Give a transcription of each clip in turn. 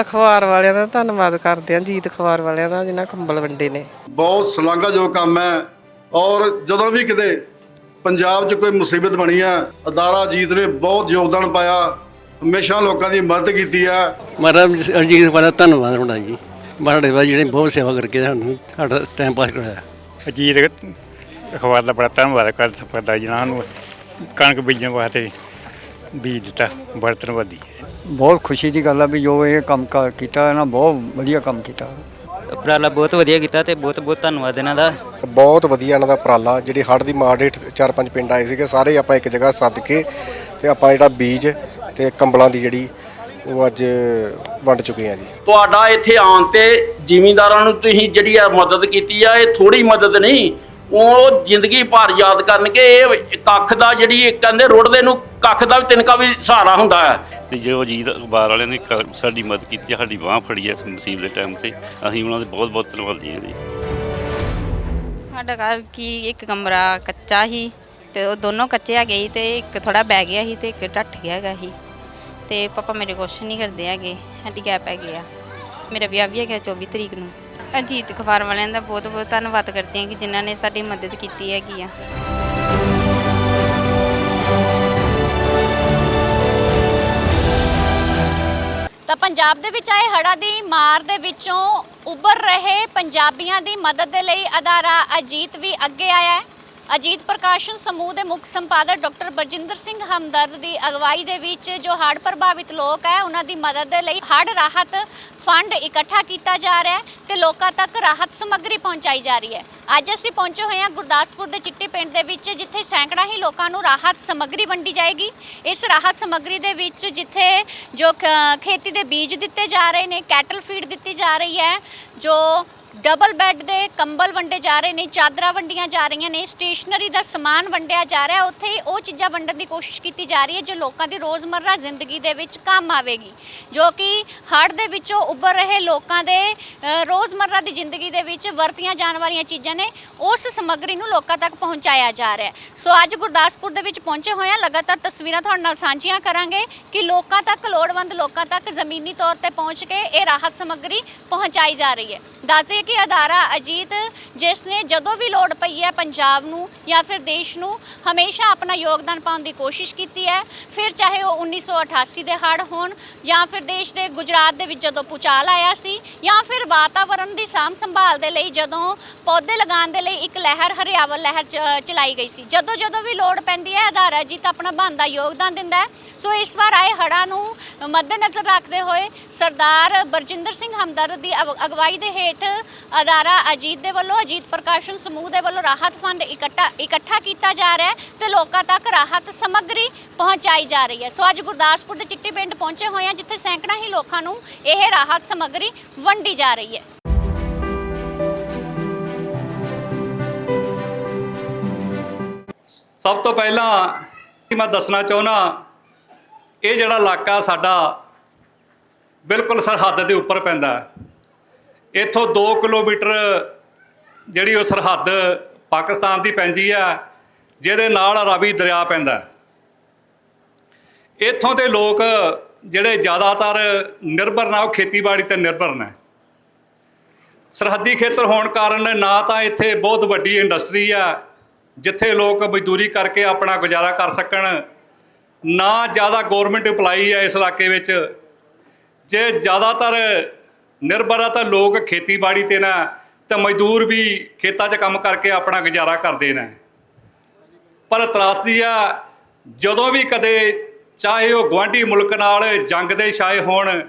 ਅਖਬਾਰ ਵਾਲਿਆਂ ਦਾ ਧੰਨਵਾਦ ਕਰਦੇ ਹਾਂ ਜੀਤ ਅਖਬਾਰ ਵਾਲਿਆਂ ਦਾ ਜਿਨ੍ਹਾਂ ਕੰਬਲ ਵੰਡੇ ਨੇ। ਬਹੁਤ ਸ਼ਲਾਘਾਯੋਗ ਕੰਮ ਹੈ। ਔਰ ਜਦੋਂ ਵੀ ਕਿਤੇ ਪੰਜਾਬ 'ਚ ਕੋਈ ਮੁਸੀਬਤ ਬਣੀ ਹੈ ਅਦਾਰਾ ਜੀਤ ਨੇ ਬਹੁਤ ਯੋਗਦਾਨ ਪਾਇਆ। ਹਮੇਸ਼ਾ ਲੋਕਾਂ ਦੀ ਮਦਦ ਕੀਤੀ ਹੈ। ਮਹਾਰਾਜ ਅਜੀਤ ਬੜਾ ਧੰਨਵਾਦ ਤੁਹਾਡਾ ਜੀ। ਮਹਾਰਾਜ ਬਾਬਾ ਜੀ ਨੇ ਬਹੁਤ ਸੇਵਾ ਕਰਕੇ ਸਾਨੂੰ ਸਾਡਾ ਟਾਈਮ ਪਾਸ ਕਰਾਇਆ। ਅਜੀਤ ਅਖਬਾਰ ਦਾ ਬੜਾ ਧੰਨਵਾਦ ਕਰ ਸਕਦਾ ਜਿਨ੍ਹਾਂ ਨੂੰ ਕਣਕ ਬੀਜਣ ਵਾਸਤੇ ਬੀਜ ਦਿੱਤਾ ਬੜਾ ਧੰਨਵਾਦੀ ਬਹੁਤ ਖੁਸ਼ੀ ਦੀ ਗੱਲ ਆ ਵੀ ਜੋ ਇਹ ਕੰਮ ਕਾਰ ਕੀਤਾ ਨਾ ਬਹੁਤ ਵਧੀਆ ਕੰਮ ਕੀਤਾ। ਉਪਰਾਲਾ ਬਹੁਤ ਵਧੀਆ ਕੀਤਾ ਤੇ ਬਹੁਤ ਬਹੁਤ ਧੰਨਵਾਦ ਇਹਨਾਂ ਦਾ। ਬਹੁਤ ਵਧੀਆ ਇਹਨਾਂ ਦਾ ਉਪਰਾਲਾ ਜਿਹੜੀ ਹੜ੍ਹ ਦੀ ਮਾਰ ਹੇਠ ਚਾਰ ਪੰਜ ਪਿੰਡ ਆਏ ਸੀਗੇ ਸਾਰੇ ਆਪਾਂ ਇੱਕ ਜਗ੍ਹਾ ਸੱਦ ਕੇ ਤੇ ਆਪਾਂ ਜਿਹੜਾ ਬੀਜ ਤੇ ਕੰਬਲਾਂ ਦੀ ਜਿਹੜੀ ਉਹ ਅੱਜ ਵੰਡ ਚੁੱਕੇ ਆ ਜੀ। ਤੁਹਾਡਾ ਇੱਥੇ ਆਉਣ ਤੇ ਜ਼ਿਮੀਂਦਾਰਾਂ ਨੂੰ ਤੁਸੀਂ ਜਿਹੜੀ ਆ ਮਦਦ ਕੀਤੀ ਆ ਇਹ ਥੋੜੀ ਮਦਦ ਨਹੀਂ ਉਹ ਜ਼ਿੰਦਗੀ ਭਰ ਯਾਦ ਕਰਨਗੇ ਇਹ ਕੱਖ ਦਾ ਜਿਹੜੀ ਇਹ ਕਹਿੰਦੇ ਰੁੜਦੇ ਨੂੰ ਕੱਖ ਦਾ ਵੀ ਤਿਨਕਾ ਵੀ ਸਹਾਰਾ ਹੁੰਦਾ ਹੈ। ਤੇ ਜੋ ਅਜੀਤ ਅਖਬਾਰ ਵਾਲਿਆਂ ਨੇ ਕ- ਸਾਡੀ ਮਦਦ ਕੀਤੀ ਹੈ, ਸਾਡੀ ਬਾਹ ਫੜੀ ਹੈ ਇਸ ਮੁਸੀਬਤ ਦੇ ਟਾਈਮ ਤੇ ਅਸੀਂ ਉਹਨਾਂ ਦੇ ਬਹੁਤ ਬਹੁਤ ਧੰਨਵਾਦੀ ਹਾਂ ਜੀ। ਸਾਡਾ ਘਰ ਕੀ ਇੱਕ ਕਮਰਾ ਕੱਚਾ ਹੀ ਤੇ ਉਹ ਦੋਨੋਂ ਕੱਚੇ ਹੈਗੇ ਸੀ ਤੇ ਇੱਕ ਥੋੜਾ ਬਹਿ ਗਿਆ ਸੀ ਤੇ ਇੱਕ ਟੱਟ ਗਿਆ ਹੈਗਾ ਸੀ। ਤੇ ਪਾਪਾ ਮੇਰੇ ਕੁਛ ਨਹੀਂ ਕਰਦੇ ਹੈਗੇ ਹੈਂਡੀਕੈਪ ਹੈਗੇ ਆ। ਮੇਰਾ ਵਿਆਹ ਵੀ ਹੈਗਾ 24 ਤਰੀਕ ਨੂੰ। ਅਜੀਤ ਅਖਬਾਰ ਵਾਲਿਆਂ ਦਾ ਬਹੁਤ ਬਹੁਤ ਧੰਨਵਾਦ ਕਰਦੇ ਹਾਂ ਕਿ ਜਿਨ੍ਹਾਂ ਨੇ ਸਾਡੀ ਮਦਦ ਕੀਤੀ ਹੈਗੀ ਆ। ਤਾਂ ਪੰਜਾਬ ਦੇ ਵਿੱਚ ਆਏ ਹੜ੍ਹਾਂ ਦੀ ਮਾਰ ਦੇ ਵਿੱਚੋਂ ਉੱਭਰ ਰਹੇ ਪੰਜਾਬੀਆਂ ਦੀ ਮਦਦ ਦੇ ਲਈ ਅਦਾਰਾ ਅਜੀਤ ਵੀ ਅੱਗੇ ਆਇਆ ਹੈ। ਅਜੀਤ ਪ੍ਰਕਾਸ਼ਨ ਸਮੂਹ ਦੇ ਮੁੱਖ ਸੰਪਾਦਕ ਡਾਕਟਰ ਬਰਜਿੰਦਰ ਸਿੰਘ ਹਮਦਰਦ ਦੀ ਅਗਵਾਈ ਦੇ ਵਿੱਚ ਜੋ ਹੜ੍ਹ ਪ੍ਰਭਾਵਿਤ ਲੋਕ ਹੈ, ਉਹਨਾਂ ਦੀ ਮਦਦ ਦੇ ਲਈ ਹੜ੍ਹ ਰਾਹਤ ਫੰਡ ਇਕੱਠਾ ਕੀਤਾ ਜਾ ਰਿਹਾ ਹੈ ਤੇ ਲੋਕਾਂ ਤੱਕ ਰਾਹਤ ਸਮੱਗਰੀ ਪਹੁੰਚਾਈ ਜਾ ਰਹੀ ਹੈ। ਅੱਜ ਅਸੀਂ ਪਹੁੰਚੇ ਹੋਏ ਹਾਂ ਗੁਰਦਾਸਪੁਰ ਦੇ ਚਿੱਟੀ ਪਿੰਡ ਦੇ ਵਿੱਚ, ਜਿੱਥੇ ਸੈਂਕੜਾ ਹੀ ਲੋਕਾਂ ਨੂੰ ਰਾਹਤ ਸਮੱਗਰੀ ਵੰਡੀ ਜਾਏਗੀ। ਇਸ ਰਾਹਤ ਸਮੱਗਰੀ ਦੇ ਵਿੱਚ ਜਿੱਥੇ ਜੋ ਖੇਤੀ ਦੇ ਬੀਜ ਦਿੱਤੇ ਜਾ ਰਹੇ ਨੇ, ਕੈਟਲ ਫੀਡ ਦਿੱਤੀ ਜਾ ਰਹੀ ਹੈ, ਜੋ ਡਬਲ ਬੈੱਡ ਦੇ ਕੰਬਲ ਵੰਡੇ ਜਾ ਰਹੇ ਨੇ ਚਾਦਰਾਂ ਵੰਡੀਆਂ ਜਾ ਰਹੀਆਂ ਨੇ ਸਟੇਸ਼ਨਰੀ ਦਾ ਸਮਾਨ ਵੰਡਿਆ ਜਾ ਰਿਹਾ ਉੱਥੇ ਹੀ ਉਹ ਚੀਜ਼ਾਂ ਵੰਡਣ ਦੀ ਕੋਸ਼ਿਸ਼ ਕੀਤੀ ਜਾ ਰਹੀ ਹੈ ਜੋ ਲੋਕਾਂ ਦੀ ਰੋਜ਼ਮਰਰਾ ਜ਼ਿੰਦਗੀ ਦੇ ਵਿੱਚ ਕੰਮ ਆਵੇਗੀ ਜੋ ਕਿ ਹੜ੍ਹ ਦੇ ਵਿੱਚੋਂ ਉੱਭਰ ਰਹੇ ਲੋਕਾਂ ਦੇ ਅ, ਰੋਜ਼ਮਰਰਾ ਦੀ ਜ਼ਿੰਦਗੀ ਦੇ ਵਿੱਚ ਵਰਤੀਆਂ ਜਾਣ ਵਾਲੀਆਂ ਚੀਜ਼ਾਂ ਨੇ ਉਸ ਸਮੱਗਰੀ ਨੂੰ ਲੋਕਾਂ ਤੱਕ ਪਹੁੰਚਾਇਆ ਜਾ ਰਿਹਾ ਹੈ। ਸੋ ਅੱਜ ਗੁਰਦਾਸਪੁਰ ਦੇ ਵਿੱਚ ਪਹੁੰਚੇ ਹੋਏ ਹਾਂ ਲਗਾਤਾਰ ਤਸਵੀਰਾਂ ਤੁਹਾਡੇ ਨਾਲ ਸਾਂਝੀਆਂ ਕਰਾਂਗੇ ਕਿ ਲੋਕਾਂ ਤੱਕ ਲੋੜਵੰਦ ਲੋਕਾਂ ਤੱਕ ਜ਼ਮੀਨੀ ਤੌਰ ਤੇ ਪਹੁੰਚ ਕੇ ਇਹ ਰਾਹਤ ਸਮੱਗਰੀ ਪਹੁੰਚਾਈ ਜਾ ਰਹੀ ਹੈ। ਦੱਸਦੇ ਕਿ ਅਦਾਰਾ ਅਜੀਤ, ਜਿਸ ਨੇ ਜਦੋਂ ਵੀ ਲੋੜ ਪਈ ਹੈ ਪੰਜਾਬ ਨੂੰ ਜਾਂ ਫਿਰ ਦੇਸ਼ ਨੂੰ, ਹਮੇਸ਼ਾ ਆਪਣਾ ਯੋਗਦਾਨ ਪਾਉਣ ਦੀ ਕੋਸ਼ਿਸ਼ ਕੀਤੀ ਹੈ। ਫਿਰ ਚਾਹੇ ਉਹ 1988 ਦੇ ਹੜ੍ਹ ਹੋਣ ਜਾਂ ਫਿਰ ਦੇਸ਼ ਦੇ ਗੁਜਰਾਤ ਦੇ ਵਿੱਚ ਜਦੋਂ ਪੁਚਾਲ ਆਇਆ ਸੀ ਜਾਂ ਫਿਰ ਵਾਤਾਵਰਣ ਦੀ ਸਾਂਭ ਸੰਭਾਲ ਦੇ ਲਈ ਜਦੋਂ ਪੌਦੇ ਲਗਾਉਣ ਦੇ ਲਈ ਇੱਕ ਲਹਿਰ, ਹਰਿਆਵਲ ਲਹਿਰ ਚ- ਚਲਾਈ ਗਈ ਸੀ। ਜਦੋਂ ਜਦੋਂ ਵੀ ਲੋੜ ਪੈਂਦੀ ਹੈ, ਅਦਾਰਾ ਅਜੀਤ ਆਪਣਾ ਬਣਦਾ ਯੋਗਦਾਨ ਦਿੰਦਾ ਹੈ। ਸੋ ਇਸ ਵਾਰ ਆਏ ਹੜ੍ਹਾਂ ਨੂੰ ਮੱਦੇਨਜ਼ਰ ਰੱਖਦੇ ਹੋਏ ਸਰਦਾਰ ਬਰਜਿੰਦਰ ਸਿੰਘ ਹਮਦਰਦ ਦੀ ਅਗ- ਅਗਵਾਈ ਦੇ ਹੇਠ ਅਦਾਰਾ ਅਜੀਤ ਦੇ ਵੱਲੋਂ, ਅਜੀਤ ਪ੍ਰਕਾਸ਼ਨ ਸਮੂਹ ਦੇ ਵੱਲੋਂ ਰਾਹਤ ਫੰਡ ਇਕੱਠਾ ਇਕੱਠਾ ਕੀਤਾ ਜਾ ਰਿਹਾ ਹੈ ਤੇ ਲੋਕਾਂ ਤੱਕ ਰਾਹਤ ਸਮੱਗਰੀ ਪਹੁੰਚਾਈ ਜਾ ਰਹੀ ਹੈ ਸੋ ਅੱਜ ਗੁਰਦਾਸਪੁਰ ਦੇ ਚਿੱਟੀ ਪਿੰਡ ਪਹੁੰਚੇ ਹੋਏ ਹਾਂ, ਜਿੱਥੇ ਸੈਂਕੜਾ ਹੀ ਲੋਕਾਂ ਨੂੰ ਇਹ ਰਾਹਤ ਸਮੱਗਰੀ ਵੰਡੀ ਜਾ ਰਹੀ ਹੈ ਸਭ ਤੋਂ ਪਹਿਲਾਂ ਮੈਂ ਦੱਸਣਾ ਚਾਹੁੰਦਾ, ਇਹ ਜਿਹੜਾ ਇਲਾਕਾ ਸਾਡਾ ਬਿਲਕੁਲ ਸਰਹੱਦ ਦੇ ਉੱਪਰ ਪੈਂਦਾ ਹੈ। ਇੱਥੋਂ 2 ਕਿਲੋਮੀਟਰ ਜਿਹੜੀ ਉਹ ਸਰਹੱਦ ਪਾਕਿਸਤਾਨ ਦੀ ਪੈਂਦੀ ਹੈ ਜਿਹਦੇ ਨਾਲ ਰਾਵੀ ਦਰਿਆ ਪੈਂਦਾ। ਇੱਥੋਂ ਦੇ ਲੋਕ ਜਿਹੜੇ ਜ਼ਿਆਦਾਤਰ ਨਿਰਭਰ ਨਾ, ਉਹ ਖੇਤੀਬਾੜੀ ਤੇ ਨਿਰਭਰ ਨੇ। ਸਰਹੱਦੀ ਖੇਤਰ ਹੋਣ ਕਾਰਨ ਨਾ ਤਾਂ ਇੱਥੇ ਬਹੁਤ ਵੱਡੀ ਇੰਡਸਟਰੀ ਆ, ਜਿੱਥੇ ਲੋਕ ਮਜ਼ਦੂਰੀ ਕਰਕੇ ਆਪਣਾ ਗੁਜ਼ਾਰਾ ਕਰ ਸਕਣ। ਨਾ ਜ਼ਿਆਦਾ ਗਵਰਨਮੈਂਟ ਅਪਲਾਈ ਹੈ ਇਸ ਇਲਾਕੇ ਵਿੱਚ। ਜੇ ਜ਼ਿਆਦਾਤਰ ਨਿਰਭਰ ਆ ਤਾਂ ਲੋਕ ਖੇਤੀਬਾੜੀ ਤੇ ਨਾ, ਤੇ ਮਜ਼ਦੂਰ ਵੀ ਖੇਤਾਂ 'ਚ ਕੰਮ ਕਰਕੇ ਆਪਣਾ ਗੁਜ਼ਾਰਾ ਕਰਦੇ ਨੇ। ਪਰ ਤਰਾਸਦੀ ਆ, ਜਦੋਂ ਵੀ ਕਦੇ ਚਾਹੇ ਉਹ ਗੁਆਂਢੀ ਮੁਲਕ ਨਾਲ ਜੰਗ ਦੇ ਛਾਏ ਹੋਣ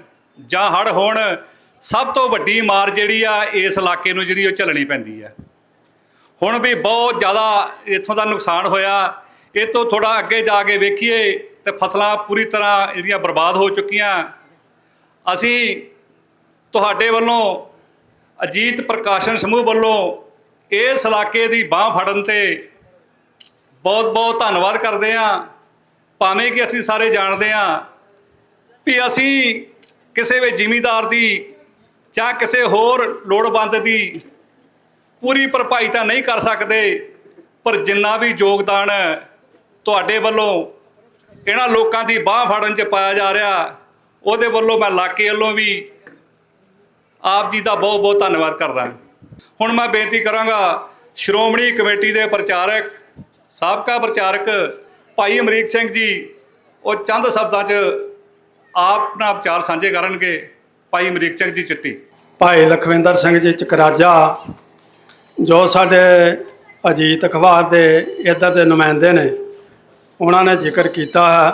ਜਾਂ ਹੜ੍ਹ ਹੋਣ, ਸਭ ਤੋਂ ਵੱਡੀ ਮਾਰ ਜਿਹੜੀ ਆ, ਇਸ ਇਲਾਕੇ ਨੂੰ ਜਿਹੜੀ ਉਹ ਝੱਲਣੀ ਪੈਂਦੀ ਆ। ਹੁਣ ਵੀ ਬਹੁਤ ਜ਼ਿਆਦਾ ਇੱਥੋਂ ਦਾ ਨੁਕਸਾਨ ਹੋਇਆ। ਇਹ ਤੋਂ ਥੋੜਾ ਅੱਗੇ ਜਾ ਕੇ ਵੇਖੀਏ, ਤੇ ਫਸਲਾਂ ਪੂਰੀ ਤਰ੍ਹਾਂ ਜਿਹੜੀਆਂ ਬਰਬਾਦ ਹੋ ਚੁੱਕੀਆਂ। ਅਸੀਂ ਤੁਹਾਡੇ ਵੱਲੋਂ ਅਜੀਤ ਪ੍ਰਕਾਸ਼ਨ ਸਮੂਹ ਵੱਲੋਂ ਇਸ ਇਲਾਕੇ ਦੀ ਬਾਹ ਫੜਨ ਤੇ ਬਹੁਤ ਬਹੁਤ ਧੰਨਵਾਦ ਕਰਦੇ ਹਾਂ। ਭਾਵੇਂ ਕਿ ਅਸੀਂ ਸਾਰੇ ਜਾਣਦੇ ਹਾਂ ਵੀ ਅਸੀਂ ਕਿਸੇ ਵੀ ਜ਼ਿਮੀਦਾਰ ਦੀ ਜਾਂ ਕਿਸੇ ਹੋਰ ਲੋੜਵੰਦ ਦੀ ਪੂਰੀ ਭਰਪਾਈ ਤਾਂ ਨਹੀਂ ਕਰ ਸਕਦੇ, ਪਰ ਜਿੰਨਾ ਵੀ ਯੋਗਦਾਨ ਤੁਹਾਡੇ ਵੱਲੋਂ ਇਹਨਾਂ ਲੋਕਾਂ ਦੀ ਬਾਹ ਫੜਨ 'ਚ ਪਾਇਆ ਜਾ ਰਿਹਾ, ਉਹਦੇ ਵੱਲੋਂ ਮੈਂ ਇਲਾਕੇ ਵੱਲੋਂ ਵੀ ਆਪ ਜੀ ਦਾ ਬਹੁਤ ਬਹੁਤ ਧੰਨਵਾਦ ਕਰਦਾ ਹੁਣ ਮੈਂ ਬੇਨਤੀ ਕਰਾਂਗਾ, ਸ਼੍ਰੋਮਣੀ ਕਮੇਟੀ ਦੇ ਪ੍ਰਚਾਰਕ, ਸਾਬਕਾ ਪ੍ਰਚਾਰਕ ਭਾਈ ਅਮਰੀਕ ਸਿੰਘ ਜੀ, ਉਹ ਚੰਦ ਸ਼ਬਦਾਂ 'ਚ ਆਪਣਾ ਵਿਚਾਰ ਸਾਂਝੇ ਕਰਨਗੇ, ਭਾਈ ਅਮਰੀਕ ਸਿੰਘ ਜੀ ਚਿੱਟੀ। ਭਾਈ ਲਖਵਿੰਦਰ ਸਿੰਘ ਜੀ ਚਕਰਾਜਾ, ਜੋ ਸਾਡੇ ਅਜੀਤ ਅਖਬਾਰ ਦੇ ਇੱਧਰ ਦੇ ਨੁਮਾਇੰਦੇ ਨੇ, ਉਹਨਾਂ ਨੇ ਜ਼ਿਕਰ ਕੀਤਾ ਹੈ।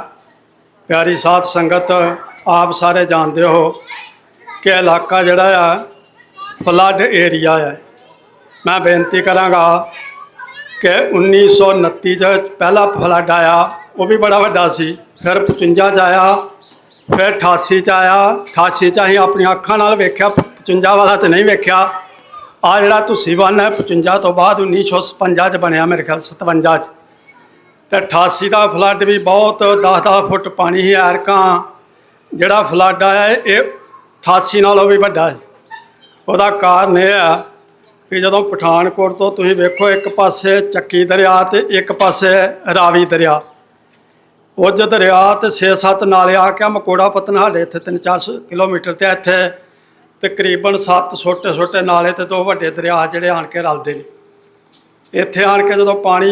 ਪਿਆਰੀ ਸਾਧ ਸੰਗਤ, ਆਪ ਸਾਰੇ ਜਾਣਦੇ ਹੋ ਕਿ ਇਲਾਕਾ ਜਿਹੜਾ ਆ ਫਲੱਡ ਏਰੀਆ ਹੈ ਮੈਂ ਬੇਨਤੀ ਕਰਾਂਗਾ ਕਿ 1929 ਚ ਪਹਿਲਾ ਫਲੱਡ ਆਇਆ, ਉਹ ਵੀ ਬੜਾ ਵੱਡਾ ਸੀ। ਫਿਰ 55 ਚ ਆਇਆ, ਫਿਰ 88 ਚ ਆਇਆ। 88 ਚ ਅਸੀਂ ਆਪਣੀਆਂ ਅੱਖਾਂ ਨਾਲ ਵੇਖਿਆ 55 ਵਾਲਾ ਤੇ ਨਹੀਂ ਵੇਖਿਆ। ਆ ਜਿਹੜਾ ਤੁਸੀਂ ਬੰਨ ਹੈ 55 ਤੋਂ ਬਾਅਦ 1956 ਚ ਬਣਿਆ ਮੇਰੇ ਖਿਆਲ 57 ਚ। ਤੇ 88 ਦਾ ਫਲੱਡ ਵੀ ਬਹੁਤ 10-10 ਫੁੱਟ ਪਾਣੀ ਸੀ, ਐਰਕਾਂ। ਜਿਹੜਾ ਫਲੱਡ ਆਇਆ, ਇਹ 88 ਨਾਲੋਂ ਵੀ ਵੱਡਾ ਹੈ। ਉਹਦਾ ਕਾਰਨ ਇਹ ਆ ਕਿ ਜਦੋਂ ਪਠਾਨਕੋਟ ਤੋਂ ਤੁਸੀਂ ਵੇਖੋ ਇੱਕ ਪਾਸੇ ਚੱਕੀ ਦਰਿਆ ਤੇ ਇੱਕ ਪਾਸੇ ਰਾਵੀ ਦਰਿਆ। ਉੱਜ ਦਰਿਆ ਤੇ 6-7 ਨਾਲੇ ਆ ਕੇ ਮਕੋੜਾ ਪਤਨ ਸਾਡੇ ਇੱਥੇ 3-4 ਕਿਲੋਮੀਟਰ ਤੇ ਇੱਥੇ ਤਕਰੀਬਨ 7 ਛੋਟੇ ਛੋਟੇ ਨਾਲੇ ਤੇ ਦੋ ਵੱਡੇ ਦਰਿਆ ਜਿਹੜੇ ਆਣ ਕੇ ਰਲਦੇ ਨੇ। ਇੱਥੇ ਆਣ ਕੇ ਜਦੋਂ ਪਾਣੀ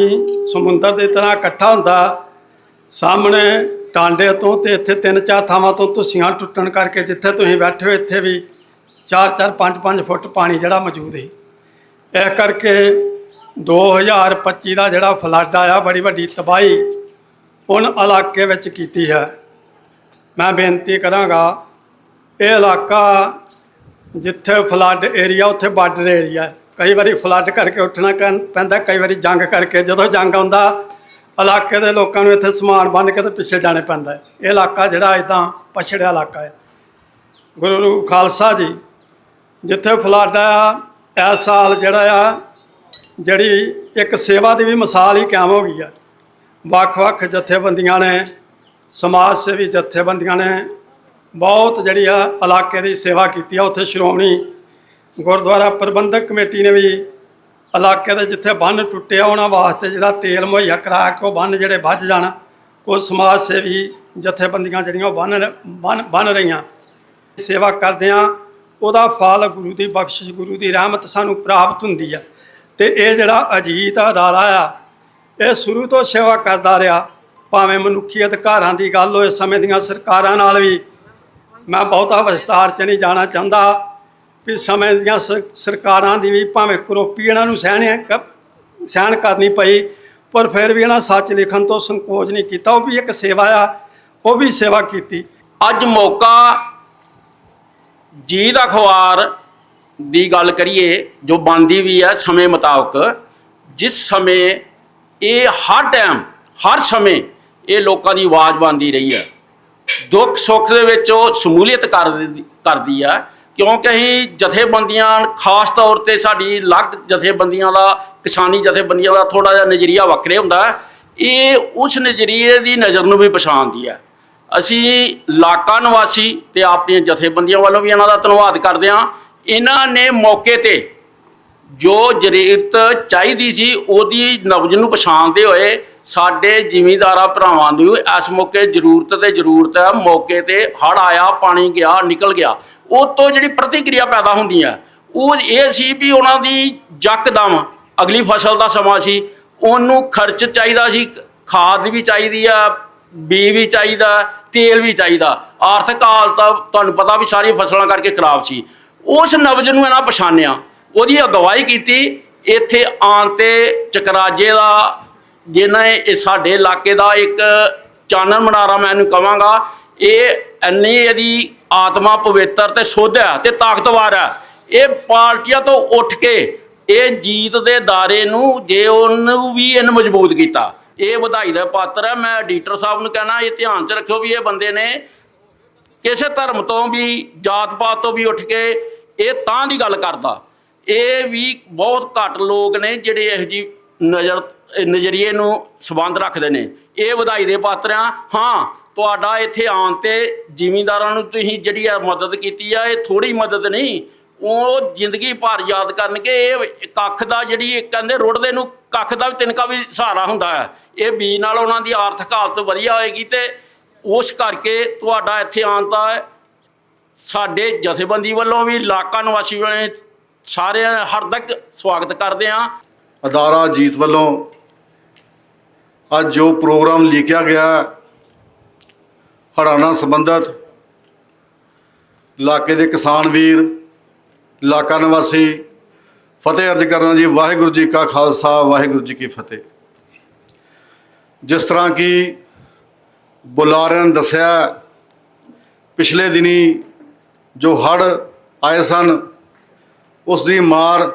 ਸਮੁੰਦਰ ਦੀ ਤਰ੍ਹਾਂ ਇਕੱਠਾ ਹੁੰਦਾ, ਸਾਹਮਣੇ ਟਾਂਡੇ ਤੋਂ ਤੇ ਇੱਥੇ ਤਿੰਨ ਚਾਰ ਥਾਵਾਂ ਤੋਂ ਧੁੱਸੀਆਂ ਟੁੱਟਣ ਕਰਕੇ ਜਿੱਥੇ ਤੁਸੀਂ ਬੈਠੇ ਹੋ, ਇੱਥੇ ਵੀ 4-4 5-5 ਫੁੱਟ ਪਾਣੀ ਜਿਹੜਾ ਮੌਜੂਦ ਸੀ। ਇਸ ਕਰਕੇ 2025 ਦਾ ਜਿਹੜਾ ਫਲੱਡ ਆਇਆ, ਬੜੀ ਵੱਡੀ ਤਬਾਹੀ ਉਨ ਇਲਾਕੇ ਵਿੱਚ ਕੀਤੀ ਹੈ। ਮੈਂ ਬੇਨਤੀ ਕਰਾਂਗਾ, ਇਹ ਇਲਾਕਾ ਜਿੱਥੇ ਫਲੱਡ ਏਰੀਆ, ਉੱਥੇ ਬਾਰਡਰ ਏਰੀਆ, ਕਈ ਵਾਰੀ ਫਲੱਡ ਕਰਕੇ ਉੱਠਣਾ ਕਹਿੰ- ਪੈਂਦਾ, ਕਈ ਵਾਰੀ ਜੰਗ ਕਰਕੇ, ਜਦੋਂ ਜੰਗ ਆਉਂਦਾ ਇਲਾਕੇ ਦੇ ਲੋਕਾਂ ਨੂੰ ਇੱਥੇ ਸਮਾਨ ਬੰਨ ਕੇ ਤੇ ਪਿੱਛੇ ਜਾਣੇ ਪੈਂਦਾ ਹੈ। ਇਹ ਇਲਾਕਾ ਜਿਹੜਾ ਇਦਾਂ ਪਛੜਿਆ ਇਲਾਕਾ ਹੈ। ਗੁਰੂ ਖਾਲਸਾ ਜੀ, ਜਿੱਥੇ ਫਲੱਡ ਆ ਇਸ ਸਾਲ ਜਿਹੜਾ ਆ, ਜਿਹੜੀ ਇੱਕ ਸੇਵਾ ਦੀ ਵੀ ਮਿਸਾਲ ਹੀ ਕਾਇਮ ਹੋ ਗਈ ਆ। ਵੱਖ-ਵੱਖ ਜਥੇਬੰਦੀਆਂ ਨੇ, ਸਮਾਜ ਸੇਵੀ ਜਥੇਬੰਦੀਆਂ ਨੇ ਬਹੁਤ ਜਿਹੜੀ ਆ ਇਲਾਕੇ ਦੀ ਸੇਵਾ ਕੀਤੀ ਆ। ਉੱਥੇ ਸ਼੍ਰੋਮਣੀ ਗੁਰਦੁਆਰਾ ਪ੍ਰਬੰਧਕ ਕਮੇਟੀ ਨੇ ਵੀ ਇਲਾਕੇ ਦੇ ਜਿੱਥੇ ਬੰਨ ਟੁੱਟਿਆ ਉਹਨਾਂ ਵਾਸਤੇ ਜਿਹੜਾ ਤੇਲ ਮੁਹੱਈਆ ਕਰਾ ਕੇ ਉਹ ਬੰਨ ਜਿਹੜੇ ਵੱਜ ਜਾਣ, ਕੁਝ ਸਮਾਜ ਸੇਵੀ ਜਥੇਬੰਦੀਆਂ ਜਿਹੜੀਆਂ ਉਹ ਬੰਨ ਬੰਨ ਬੰਨ ਰਹੀਆਂ। ਸੇਵਾ ਕਰਦੇ ਆ ਉਹਦਾ ਫਲ ਗੁਰੂ ਦੀ ਬਖਸ਼ਿਸ਼, ਗੁਰੂ ਦੀ ਰਹਿਮਤ ਸਾਨੂੰ ਪ੍ਰਾਪਤ ਹੁੰਦੀ ਆ। ਤੇ ਇਹ ਜਿਹੜਾ ਅਜੀਤ ਅਦਾਰਾ ਆ, ਇਹ ਸ਼ੁਰੂ ਤੋਂ ਸੇਵਾ ਕਰਦਾ ਰਿਹਾ। ਭਾਵੇਂ ਮਨੁੱਖੀ ਅਧਿਕਾਰਾਂ ਦੀ ਗੱਲ ਹੋਏ, ਸਮੇਂ ਦੀਆਂ ਸਰਕਾਰਾਂ ਨਾਲ ਵੀ। ਮੈਂ ਬਹੁਤਾ ਵਿਸਤਾਰ ਚ ਨਹੀਂ ਜਾਣਾ ਚਾਹੁੰਦਾ। ਵੀ ਸਮੇਂ ਦੀਆਂ ਸਰਕਾਰਾਂ ਦੀ ਵੀ ਭਾਵੇਂ ਕਰੋਪੀ ਇਹਨਾਂ ਨੂੰ ਸਹਿਣ ਕ- ਸਹਿਣ ਕਰਨੀ ਪਈ, ਪਰ ਫਿਰ ਵੀ ਇਹਨਾਂ ਸੱਚ ਲਿਖਣ ਤੋਂ ਸੰਕੋਚ ਨਹੀਂ ਕੀਤਾ। ਉਹ ਵੀ ਇੱਕ ਸੇਵਾ ਆ, ਉਹ ਵੀ ਸੇਵਾ ਕੀਤੀ। ਅੱਜ ਮੌਕਾ ਜੀਤ ਅਖਬਾਰ ਦੀ ਗੱਲ ਕਰੀਏ, ਜੋ ਬਣਦੀ ਵੀ ਹੈ ਸਮੇਂ ਮੁਤਾਬਕ, ਜਿਸ ਸਮੇਂ ਇਹ ਹਰ ਟਾਈਮ, ਹਰ ਸਮੇਂ ਇਹ ਲੋਕਾਂ ਦੀ ਆਵਾਜ਼ ਬਣਦੀ ਰਹੀ ਹੈ। ਦੁੱਖ ਸੁੱਖ ਦੇ ਵਿੱਚ ਉਹ ਸ਼ਮੂਲੀਅਤ ਕਰ ਕਰਦੀ ਆ। ਕਿਉਂਕਿ ਅਸੀਂ ਜਥੇਬੰਦੀਆਂ, ਖਾਸ ਤੌਰ ਤੇ ਸਾਡੀ ਅਲੱਗ ਜਥੇਬੰਦੀਆਂ ਦਾ, ਕਿਸਾਨੀ ਜਥੇਬੰਦੀਆਂ ਦਾ ਥੋੜਾ ਜਿਹਾ ਨਜ਼ਰੀਆ ਵੱਖਰੇ ਹੁੰਦਾ ਇਹ ਉਸ ਨਜ਼ਰੀਏ ਦੀ ਨਜ਼ਰ ਨੂੰ ਵੀ ਪਛਾਣਦੀ ਹੈ। ਅਸੀਂ ਇਲਾਕਾ ਨਿਵਾਸੀ ਤੇ ਆਪਣੀਆਂ ਜਥੇਬੰਦੀਆਂ ਵੱਲੋਂ ਵੀ ਇਹਨਾਂ ਦਾ ਧੰਨਵਾਦ ਕਰਦੇ ਹਾਂ। ਇਹਨਾਂ ਨੇ ਮੌਕੇ ਤੇ ਜੋ ਜ਼ਰੂਰਤ ਚਾਹੀਦੀ ਸੀ, ਉਹਦੀ ਨਬਜ ਨੂੰ ਪਛਾਣਦੇ ਹੋਏ ਸਾਡੇ ਜ਼ਿਮੀਂਦਾਰਾਂ ਭਰਾਵਾਂ ਨੂੰ ਇਸ ਮੌਕੇ ਜ਼ਰੂਰਤ ਤੇ ਜ਼ਰੂਰਤ ਹੈ। ਮੌਕੇ ਤੇ ਹੜ ਆਇਆ, ਪਾਣੀ ਗਿਆ, ਨਿਕਲ ਗਿਆ। ਉਹ ਤੋਂ ਜਿਹੜੀ ਪ੍ਰਤੀਕਿਰਿਆ ਪੈਦਾ ਹੁੰਦੀ ਹੈ ਉਹ ਇਹ ਸੀ ਵੀ ਉਹਨਾਂ ਦੀ ਯਕਦਮ ਅਗਲੀ ਫਸਲ ਦਾ ਸਮਾਂ ਸੀ, ਉਹਨੂੰ ਖਰਚ ਚਾਹੀਦਾ ਸੀ, ਖਾਦ ਵੀ ਚਾਹੀਦੀ ਆ ਬੀ ਵੀ ਚਾਹੀਦਾ, ਤੇਲ ਵੀ ਚਾਹੀਦਾ। ਆਰਥਿਕ ਹਾਲਤ ਤੁਹਾਨੂੰ ਪਤਾ ਵੀ ਸਾਰੀ ਫਸਲਾਂ ਕਰਕੇ ਖਰਾਬ ਸੀ। ਉਸ ਨਵਜ ਨੂੰ ਇਹਨਾਂ ਪਛਾਣਿਆ। ਉਹਦੀ ਅਗਵਾਈ ਕੀਤੀ। ਇੱਥੇ ਆਣ ਤੇ ਚਕਰਾਜੇ ਦਾ, ਜਿਹਨਾਂ ਇਹ ਸਾਡੇ ਇਲਾਕੇ ਦਾ ਇੱਕ ਚਾਨਣ ਮਨਾਰਾ ਮੈਂ ਇਹਨੂੰ ਕਵਾਂਗਾ ਇਹ ਇੰਨੀ ਇਹਦੀ ਆਤਮਾ ਪਵਿੱਤਰ ਤੇ ਸੋਧ ਹੈ ਤੇ ਤਾਕਤਵਰ ਹੈ ਇਹ ਪਾਰਟੀਆਂ ਤੋਂ ਉੱਠ ਕੇ ਇਹ ਜੀਤ ਦੇ ਦਾਰੇ ਨੂੰ ਜੇ ਉਹਨੂੰ ਵੀ ਇਹਨ ਮਜ਼ਬੂਤ ਕੀਤਾ, ਇਹ ਵਧਾਈ ਦਾ ਪਾਤਰ ਹੈ ਮੈਂ ਐਡੀਟਰ ਸਾਹਿਬ ਨੂੰ ਕਹਿਣਾ, ਇਹ ਧਿਆਨ 'ਚ ਰੱਖਿਓ ਵੀ ਇਹ ਬੰਦੇ ਨੇ ਕਿਸੇ ਧਰਮ ਤੋਂ ਵੀ, ਜਾਤ ਪਾਤ ਤੋਂ ਵੀ ਉੱਠ ਕੇ ਇਹ ਤਾਂ ਦੀ ਗੱਲ ਕਰਦਾ। ਇਹ ਵੀ ਬਹੁਤ ਘੱਟ ਲੋਕ ਨੇ ਜਿਹੜੇ ਇਹੋ ਜੀ ਨਜ਼ਰ, ਨਜ਼ਰੀਏ ਨੂੰ ਸਬੰਧ ਰੱਖਦੇ ਨੇ। ਇਹ ਵਧਾਈ ਦੇ ਪਾਤਰ ਆ। ਹਾਂ ਤੁਹਾਡਾ ਇੱਥੇ ਆਉਣ ਤੇ ਜ਼ਿਮੀਂਦਾਰਾਂ ਨੂੰ ਤੁਸੀਂ ਜਿਹੜੀ ਆ ਮਦਦ ਕੀਤੀ ਆ, ਇਹ ਥੋੜੀ ਮਦਦ ਨਹੀਂ, ਉਹ ਜ਼ਿੰਦਗੀ ਭਰ ਯਾਦ ਕਰਨਗੇ, ਇਹ ਕੱਖ ਦਾ ਜਿਹੜੀ ਕਹਿੰਦੇ ਰੁੜਦੇ ਨੂੰ ਕੱਖ ਦਾ ਵੀ ਤਿਨਕਾ ਵੀ ਸਹਾਰਾ ਹੁੰਦਾ ਹੈ। ਇਹ ਬੀਜ ਨਾਲ ਉਹਨਾਂ ਦੀ ਆਰਥਿਕ ਹਾਲਤ ਵਧੀਆ ਹੋਏਗੀ ਤੇ ਉਸ ਕਰਕੇ ਤੁਹਾਡਾ ਇੱਥੇ ਆਉਣ ਦਾ ਸਾਡੇ ਜਥੇਬੰਦੀ ਵੱਲੋਂ ਵੀ ਇਲਾਕਾ ਨਿਵਾਸੀ ਵੱਲੋਂ ਸਾਰਿਆਂ ਹਰਦਕ ਸਵਾਗਤ ਕਰਦੇ ਹਾਂ। ਅਦਾਰਾ ਜੀਤ ਵੱਲੋਂ ਅੱਜ ਜੋ ਪ੍ਰੋਗਰਾਮ ਲਿਖਿਆ ਗਿਆ ਹੜ੍ਹਾਂ ਨਾਲ ਸੰਬੰਧਿਤ ਇਲਾਕੇ ਦੇ ਕਿਸਾਨ ਵੀਰ, ਇਲਾਕਾ ਨਿਵਾਸੀ ਫਤਿਹ ਅਰਜ਼ ਕਰਨਾ ਜੀ, ਵਾਹਿਗੁਰੂ ਜੀ ਕਾ ਖਾਲਸਾ, ਵਾਹਿਗੁਰੂ ਜੀ ਕੀ ਫਤਿਹ। ਜਿਸ ਤਰ੍ਹਾਂ ਕਿ ਬੁਲਾਰਿਆਂ ਨੇ ਦੱਸਿਆ, ਪਿਛਲੇ ਦਿਨੀ ਜੋ ਹੜ੍ਹ ਆਏ ਸਨ ਉਸ ਦੀ ਮਾਰ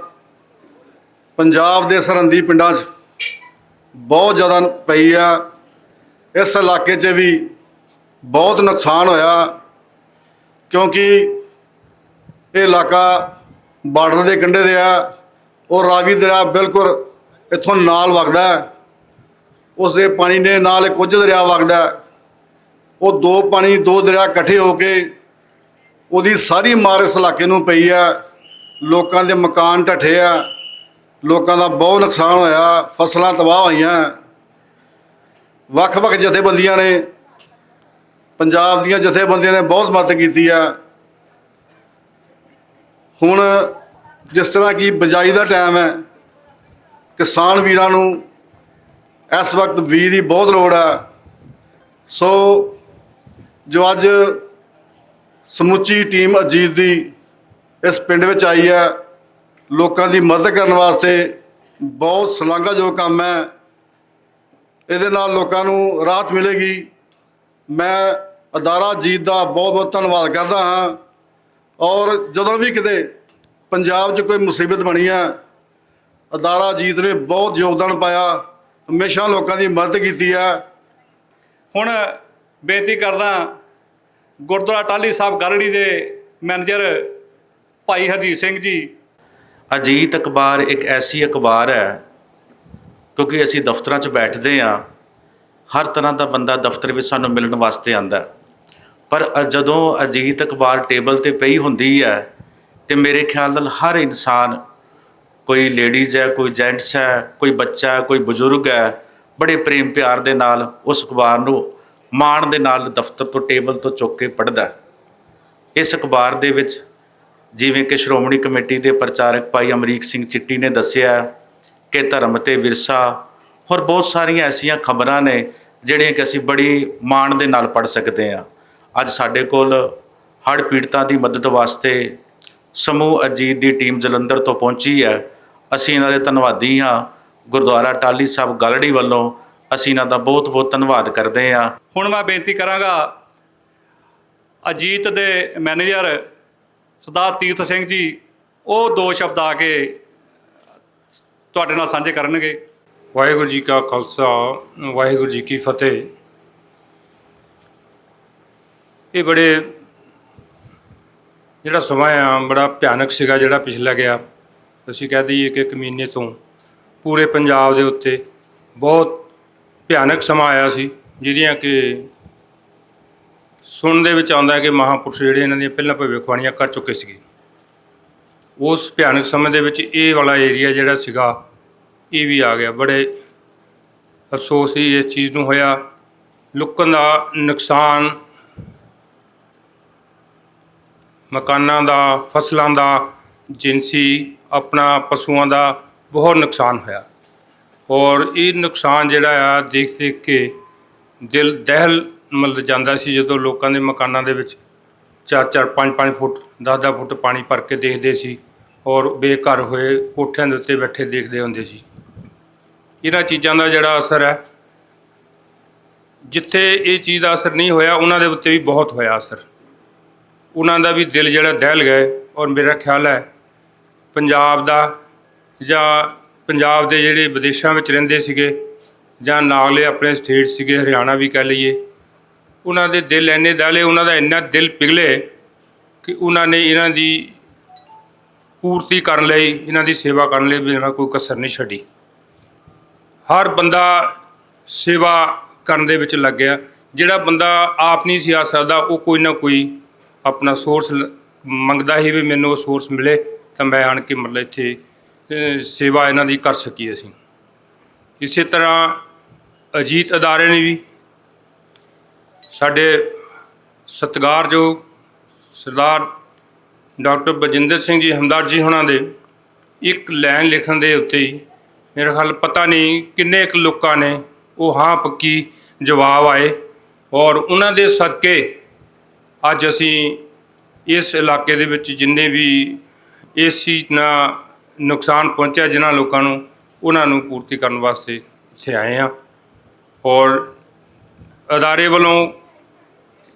ਪੰਜਾਬ ਦੇ ਸਰਹੰਦੀ ਪਿੰਡਾਂ 'ਚ ਬਹੁਤ ਜ਼ਿਆਦਾ ਪਈ ਆ। ਇਸ ਇਲਾਕੇ 'ਚ ਵੀ ਬਹੁਤ ਨੁਕਸਾਨ ਹੋਇਆ, ਕਿਉਂਕਿ ਇਹ ਇਲਾਕਾ ਬਾਰਡਰ ਦੇ ਕੰਢੇ ਦੇ ਆ, ਉਹ ਰਾਵੀ ਦਰਿਆ ਬਿਲਕੁਲ ਇੱਥੋਂ ਨਾਲ ਵਗਦਾ ਹੈ। ਉਸ ਦੇ ਪਾਣੀ ਦੇ ਨਾਲ ਇੱਕ ਕੁਝ ਦਰਿਆ ਵਗਦਾ ਉਹ ਦੋ ਪਾਣੀ, ਦੋ ਦਰਿਆ ਇਕੱਠੇ ਹੋ ਕੇ ਉਹਦੀ ਸਾਰੀ ਮਾਰ ਇਸ ਇਲਾਕੇ ਨੂੰ ਪਈ ਆ ਲੋਕਾਂ ਦੇ ਮਕਾਨ ਢੱਠੇ ਆ, ਲੋਕਾਂ ਦਾ ਬਹੁਤ ਨੁਕਸਾਨ ਹੋਇਆ, ਫਸਲਾਂ ਤਬਾਹ ਹੋਈਆਂ। ਵੱਖ-ਵੱਖ ਜਥੇਬੰਦੀਆਂ ਨੇ ਪੰਜਾਬ ਦੀਆਂ ਜਥੇਬੰਦੀਆਂ ਨੇ ਬਹੁਤ ਮਦਦ ਕੀਤੀ ਆ ਹੁਣ ਜਿਸ ਤਰ੍ਹਾਂ ਕਿ ਬਿਜਾਈ ਦਾ ਟਾਈਮ ਹੈ, ਕਿਸਾਨ ਵੀਰਾਂ ਨੂੰ ਇਸ ਵਕਤ ਬੀਜ ਦੀ ਬਹੁਤ ਲੋੜ ਹੈ। ਸੋ ਜੋ ਅੱਜ ਸਮੁੱਚੀ ਟੀਮ ਅਜੀਤ ਦੀ ਇਸ ਪਿੰਡ ਵਿੱਚ ਆਈ ਹੈ, ਲੋਕਾਂ ਦੀ ਮਦਦ ਕਰਨ ਵਾਸਤੇ ਬਹੁਤ ਸ਼ਲਾਘਾਯੋਗ ਕੰਮ ਹੈ। ਇਹਦੇ ਨਾਲ ਲੋਕਾਂ ਨੂੰ ਰਾਹਤ ਮਿਲੇਗੀ। ਮੈਂ ਅਦਾਰਾ ਜੀਤ ਦਾ ਬਹੁਤ ਬਹੁਤ ਧੰਨਵਾਦ ਕਰਦਾ ਹਾਂ। ਔਰ ਜਦੋਂ ਵੀ ਕਿਤੇ ਪੰਜਾਬ 'ਚ ਕੋਈ ਮੁਸੀਬਤ ਬਣੀ ਹੈ ਅਦਾਰਾ ਜੀਤ ਨੇ ਬਹੁਤ ਯੋਗਦਾਨ ਪਾਇਆ ਹਮੇਸ਼ਾ ਲੋਕਾਂ ਦੀ ਮਦਦ ਕੀਤੀ ਹੈ ਹੁਣ ਬੇਨਤੀ ਕਰਦਾ ਗੁਰਦੁਆਰਾ ਟਾਲੀ ਸਾਹਿਬ ਗਰੜੀ ਦੇ ਮੈਨੇਜਰ ਭਾਈ ਹਰਜੀਤ ਸਿੰਘ ਜੀ। ਅਜੀਤ ਅਖਬਾਰ ਇੱਕ ਐਸੀ ਅਖਬਾਰ ਹੈ ਕਿਉਂਕਿ ਅਸੀਂ ਦਫ਼ਤਰਾਂ 'ਚ ਬੈਠਦੇ ਹਾਂ ਹਰ ਤਰ੍ਹਾਂ ਦਾ ਬੰਦਾ ਦਫ਼ਤਰ ਵਿੱਚ ਸਾਨੂੰ ਮਿਲਣ ਵਾਸਤੇ ਆਂਦਾ ਪਰ ਜਦੋਂ ਅਜੀਤ ਅਖਬਾਰ ਟੇਬਲ ਤੇ ਪਈ ਹੁੰਦੀ ਹੈ ਤੇ ਮੇਰੇ ਖਿਆਲ ਨਾਲ ਹਰ ਇਨਸਾਨ, ਕੋਈ ਲੇਡੀਜ਼ ਹੈ, ਕੋਈ ਜੈਂਟਸ ਹੈ, ਕੋਈ ਬੱਚਾ ਹੈ, ਕੋਈ ਬਜ਼ੁਰਗ ਹੈ, ਬੜੇ ਪ੍ਰੇਮ ਪਿਆਰ ਦੇ ਨਾਲ ਉਸ ਅਖਬਾਰ ਨੂੰ ਮਾਣ ਦੇ ਨਾਲ ਦਫ਼ਤਰ ਤੋਂ, ਟੇਬਲ ਤੋਂ ਚੁੱਕ ਕੇ ਪੜ੍ਹਦਾ ਇਸ ਅਖਬਾਰ ਦੇ ਵਿੱਚ ਜਿਵੇਂ ਕਿ ਸ਼੍ਰੋਮਣੀ ਕਮੇਟੀ ਦੇ ਪ੍ਰਚਾਰਕ ਭਾਈ ਅਮਰੀਕ ਸਿੰਘ ਚਿੱਟੀ ਨੇ ਦੱਸਿਆ ਕਿ ਧਰਮ ਤੇ ਵਿਰਸਾ ਹੋਰ ਬਹੁਤ ਸਾਰੀਆਂ ਐਸੀਆਂ ਖਬਰਾਂ ਨੇ ਜਿਹੜੀਆਂ ਕਿ ਅਸੀਂ ਬੜੀ ਮਾਣ ਦੇ ਨਾਲ ਪੜ੍ਹ ਸਕਦੇ ਹਾਂ। ਅੱਜ ਸਾਡੇ ਕੋਲ ਹੜ੍ਹ ਪੀੜਤਾਂ ਦੀ ਮਦਦ ਵਾਸਤੇ ਸਮੂਹ ਅਜੀਤ ਦੀ ਟੀਮ ਜਲੰਧਰ ਤੋਂ ਪਹੁੰਚੀ ਹੈ। ਅਸੀਂ ਇਹਨਾਂ ਦੇ ਧੰਨਵਾਦੀ ਹਾਂ। ਗੁਰਦੁਆਰਾ ਟਾਲੀ ਸਾਹਿਬ ਗਲੜੀ ਵੱਲੋਂ ਅਸੀਂ ਇਹਨਾਂ ਦਾ ਬਹੁਤ ਬਹੁਤ ਧੰਨਵਾਦ ਕਰਦੇ ਹਾਂ। ਹੁਣ ਮੈਂ ਬੇਨਤੀ ਕਰਾਂਗਾ ਅਜੀਤ ਦੇ ਮੈਨੇਜਰ ਸਰਦਾਰ ਤੀਰਥ ਸਿੰਘ ਜੀ ਉਹ ਦੋ ਸ਼ਬਦ ਆ ਕੇ ਤੁਹਾਡੇ ਨਾਲ ਸਾਂਝੇ ਕਰਨਗੇ। ਵਾਹਿਗੁਰੂ ਜੀ ਕਾ ਖਾਲਸਾ ਵਾਹਿਗੁਰੂ ਜੀ ਕੀ ਫਤਿਹ। ਇਹ ਬੜੇ ਜਿਹੜਾ ਸਮਾਂ ਆ, ਬੜਾ ਭਿਆਨਕ ਸੀਗਾ ਜਿਹੜਾ ਪਿਛਲਾ ਗਿਆ। ਅਸੀਂ ਕਹਿ ਦਈਏ ਕਿ ਇੱਕ ਮਹੀਨੇ ਤੋਂ ਪੂਰੇ ਪੰਜਾਬ ਦੇ ਉੱਤੇ ਬਹੁਤ ਭਿਆਨਕ ਸਮਾਂ ਆਇਆ ਸੀ, ਜਿਹਦੀਆਂ ਕਿ ਸੁਣਨ ਦੇ ਵਿੱਚ ਆਉਂਦਾ ਕਿ ਮਹਾਂਪੁਰਸ਼ ਜਿਹੜੇ ਇਹਨਾਂ ਦੀਆਂ ਪਹਿਲਾਂ ਭਵਿੱਖਬਾਣੀਆਂ ਕਰ ਚੁੱਕੇ ਸੀਗੇ। ਉਸ ਭਿਆਨਕ ਸਮੇਂ ਦੇ ਵਿੱਚ ਇਹ ਵਾਲਾ ਏਰੀਆ ਜਿਹੜਾ ਸੀਗਾ, ਇਹ ਵੀ ਆ ਗਿਆ। ਬੜੇ ਅਫਸੋਸ ਹੀ ਇਸ ਚੀਜ਼ ਨੂੰ ਹੋਇਆ। ਲੁੱਕਣ ਦਾ ਨੁਕਸਾਨ ਮਕਾਨਾਂ ਦਾ, ਫਸਲਾਂ ਦਾ ਜਿੰਸੀ ਆਪਣਾ ਪਸ਼ੂਆਂ ਦਾ ਬਹੁਤ ਨੁਕਸਾਨ ਹੋਇਆ। ਔਰ ਇਹ ਨੁਕਸਾਨ ਜਿਹੜਾ ਆ ਦੇਖ ਦੇਖ ਕੇ ਦਿਲ ਦਹਿਲ ਮਤਲਬ ਜਾਂਦਾ ਸੀ ਜਦੋਂ ਲੋਕਾਂ ਦੇ ਮਕਾਨਾਂ ਦੇ ਵਿੱਚ ਚਾਰ ਚਾਰ ਪੰਜ ਪੰਜ ਫੁੱਟ 10 10 ਫੁੱਟ ਪਾਣੀ ਭਰ ਕੇ ਦੇਖਦੇ ਸੀ ਔਰ ਬੇਘਰ ਹੋਏ ਕੋਠਿਆਂ ਦੇ ਉੱਤੇ ਬੈਠੇ ਦੇਖਦੇ ਹੁੰਦੇ ਸੀ। ਇਹਨਾਂ ਚੀਜ਼ਾਂ ਦਾ ਜਿਹੜਾ ਅਸਰ ਹੈ, ਜਿੱਥੇ ਇਹ ਚੀਜ਼ ਦਾ ਅਸਰ ਨਹੀਂ ਹੋਇਆ, ਉਹਨਾਂ ਦੇ ਉੱਤੇ ਵੀ ਬਹੁਤ ਹੋਇਆ ਅਸਰ। ਉਹਨਾਂ ਦਾ ਵੀ ਦਿਲ ਜਿਹੜਾ ਦਹਿਲ ਗਏ ਔਰ ਮੇਰਾ ਖਿਆਲ ਹੈ ਪੰਜਾਬ ਦਾ ਜਾਂ ਪੰਜਾਬ ਦੇ ਜਿਹੜੇ ਵਿਦੇਸ਼ਾਂ ਵਿੱਚ ਰਹਿੰਦੇ ਸੀਗੇ ਜਾਂ ਨਾਗਲੇ ਆਪਣੇ ਸਟੇਟ ਸੀਗੇ, ਹਰਿਆਣਾ ਵੀ ਕਹਿ ਲਈਏ, ਉਹਨਾਂ ਦੇ ਦਿਲ ਇੰਨੇ ਦਹਿਲੇ ਉਹਨਾਂ ਦਾ ਇੰਨਾ ਦਿਲ ਪਿਘਲੇ ਕਿ ਉਹਨਾਂ ਨੇ ਇਹਨਾਂ ਦੀ ਪੂਰਤੀ ਕਰਨ ਲਈ, ਇਹਨਾਂ ਦੀ ਸੇਵਾ ਕਰਨ ਲਈ ਵੀ ਕੋਈ ਕਸਰ ਨਹੀਂ ਛੱਡੀ। ਹਰ ਬੰਦਾ ਸੇਵਾ ਕਰਨ ਦੇ ਵਿੱਚ ਲੱਗਿਆ ਜਿਹੜਾ ਬੰਦਾ ਆਪ ਨਹੀਂ ਸੀ ਆ ਸਕਦਾ, ਉਹ ਕੋਈ ਨਾ ਕੋਈ ਆਪਣਾ ਸੋਰਸ ਮੰਗਦਾ ਹੀ ਵੀ ਮੈਨੂੰ ਉਹ ਸੋਰਸ ਮਿਲੇ ਤਾਂ ਮੈਂ ਆਣ ਕੇ ਮਤਲਬ ਇੱਥੇ ਸੇਵਾ ਇਹਨਾਂ ਦੀ ਕਰ ਸਕੀ ਅਸੀਂ। ਇਸੇ ਤਰ੍ਹਾਂ ਅਜੀਤ ਅਦਾਰੇ ਨੇ ਵੀ ਸਾਡੇ ਸਤਿਕਾਰਯੋਗ ਸਰਦਾਰ ਡਾਕਟਰ ਬਜਿੰਦਰ ਸਿੰਘ ਜੀ ਹਮਦਰਦ ਜੀ ਹੁਣਾਂ ਦੇ ਇੱਕ ਲਾਈਨ ਲਿਖਣ ਦੇ ਉੱਤੇ ਹੀ ਮੇਰੇ ਖਿਆਲ ਪਤਾ ਨਹੀਂ ਕਿੰਨੇ ਕੁ ਲੋਕਾਂ ਨੇ ਉਹ ਹਾਂ ਪੱਕੀ ਜਵਾਬ ਆਏ ਔਰ ਉਹਨਾਂ ਦੇ ਸਦਕੇ ਅੱਜ ਅਸੀਂ ਇਸ ਇਲਾਕੇ ਦੇ ਵਿੱਚ ਜਿੰਨੇ ਵੀ ਇਸ ਚੀਜ਼ ਨਾਲ ਨੁਕਸਾਨ ਪਹੁੰਚਿਆ ਜਿਨ੍ਹਾਂ ਲੋਕਾਂ ਨੂੰ, ਉਹਨਾਂ ਨੂੰ ਪੂਰਤੀ ਕਰਨ ਵਾਸਤੇ ਇੱਥੇ ਆਏ ਹਾਂ ਔਰ ਅਦਾਰੇ ਵੱਲੋਂ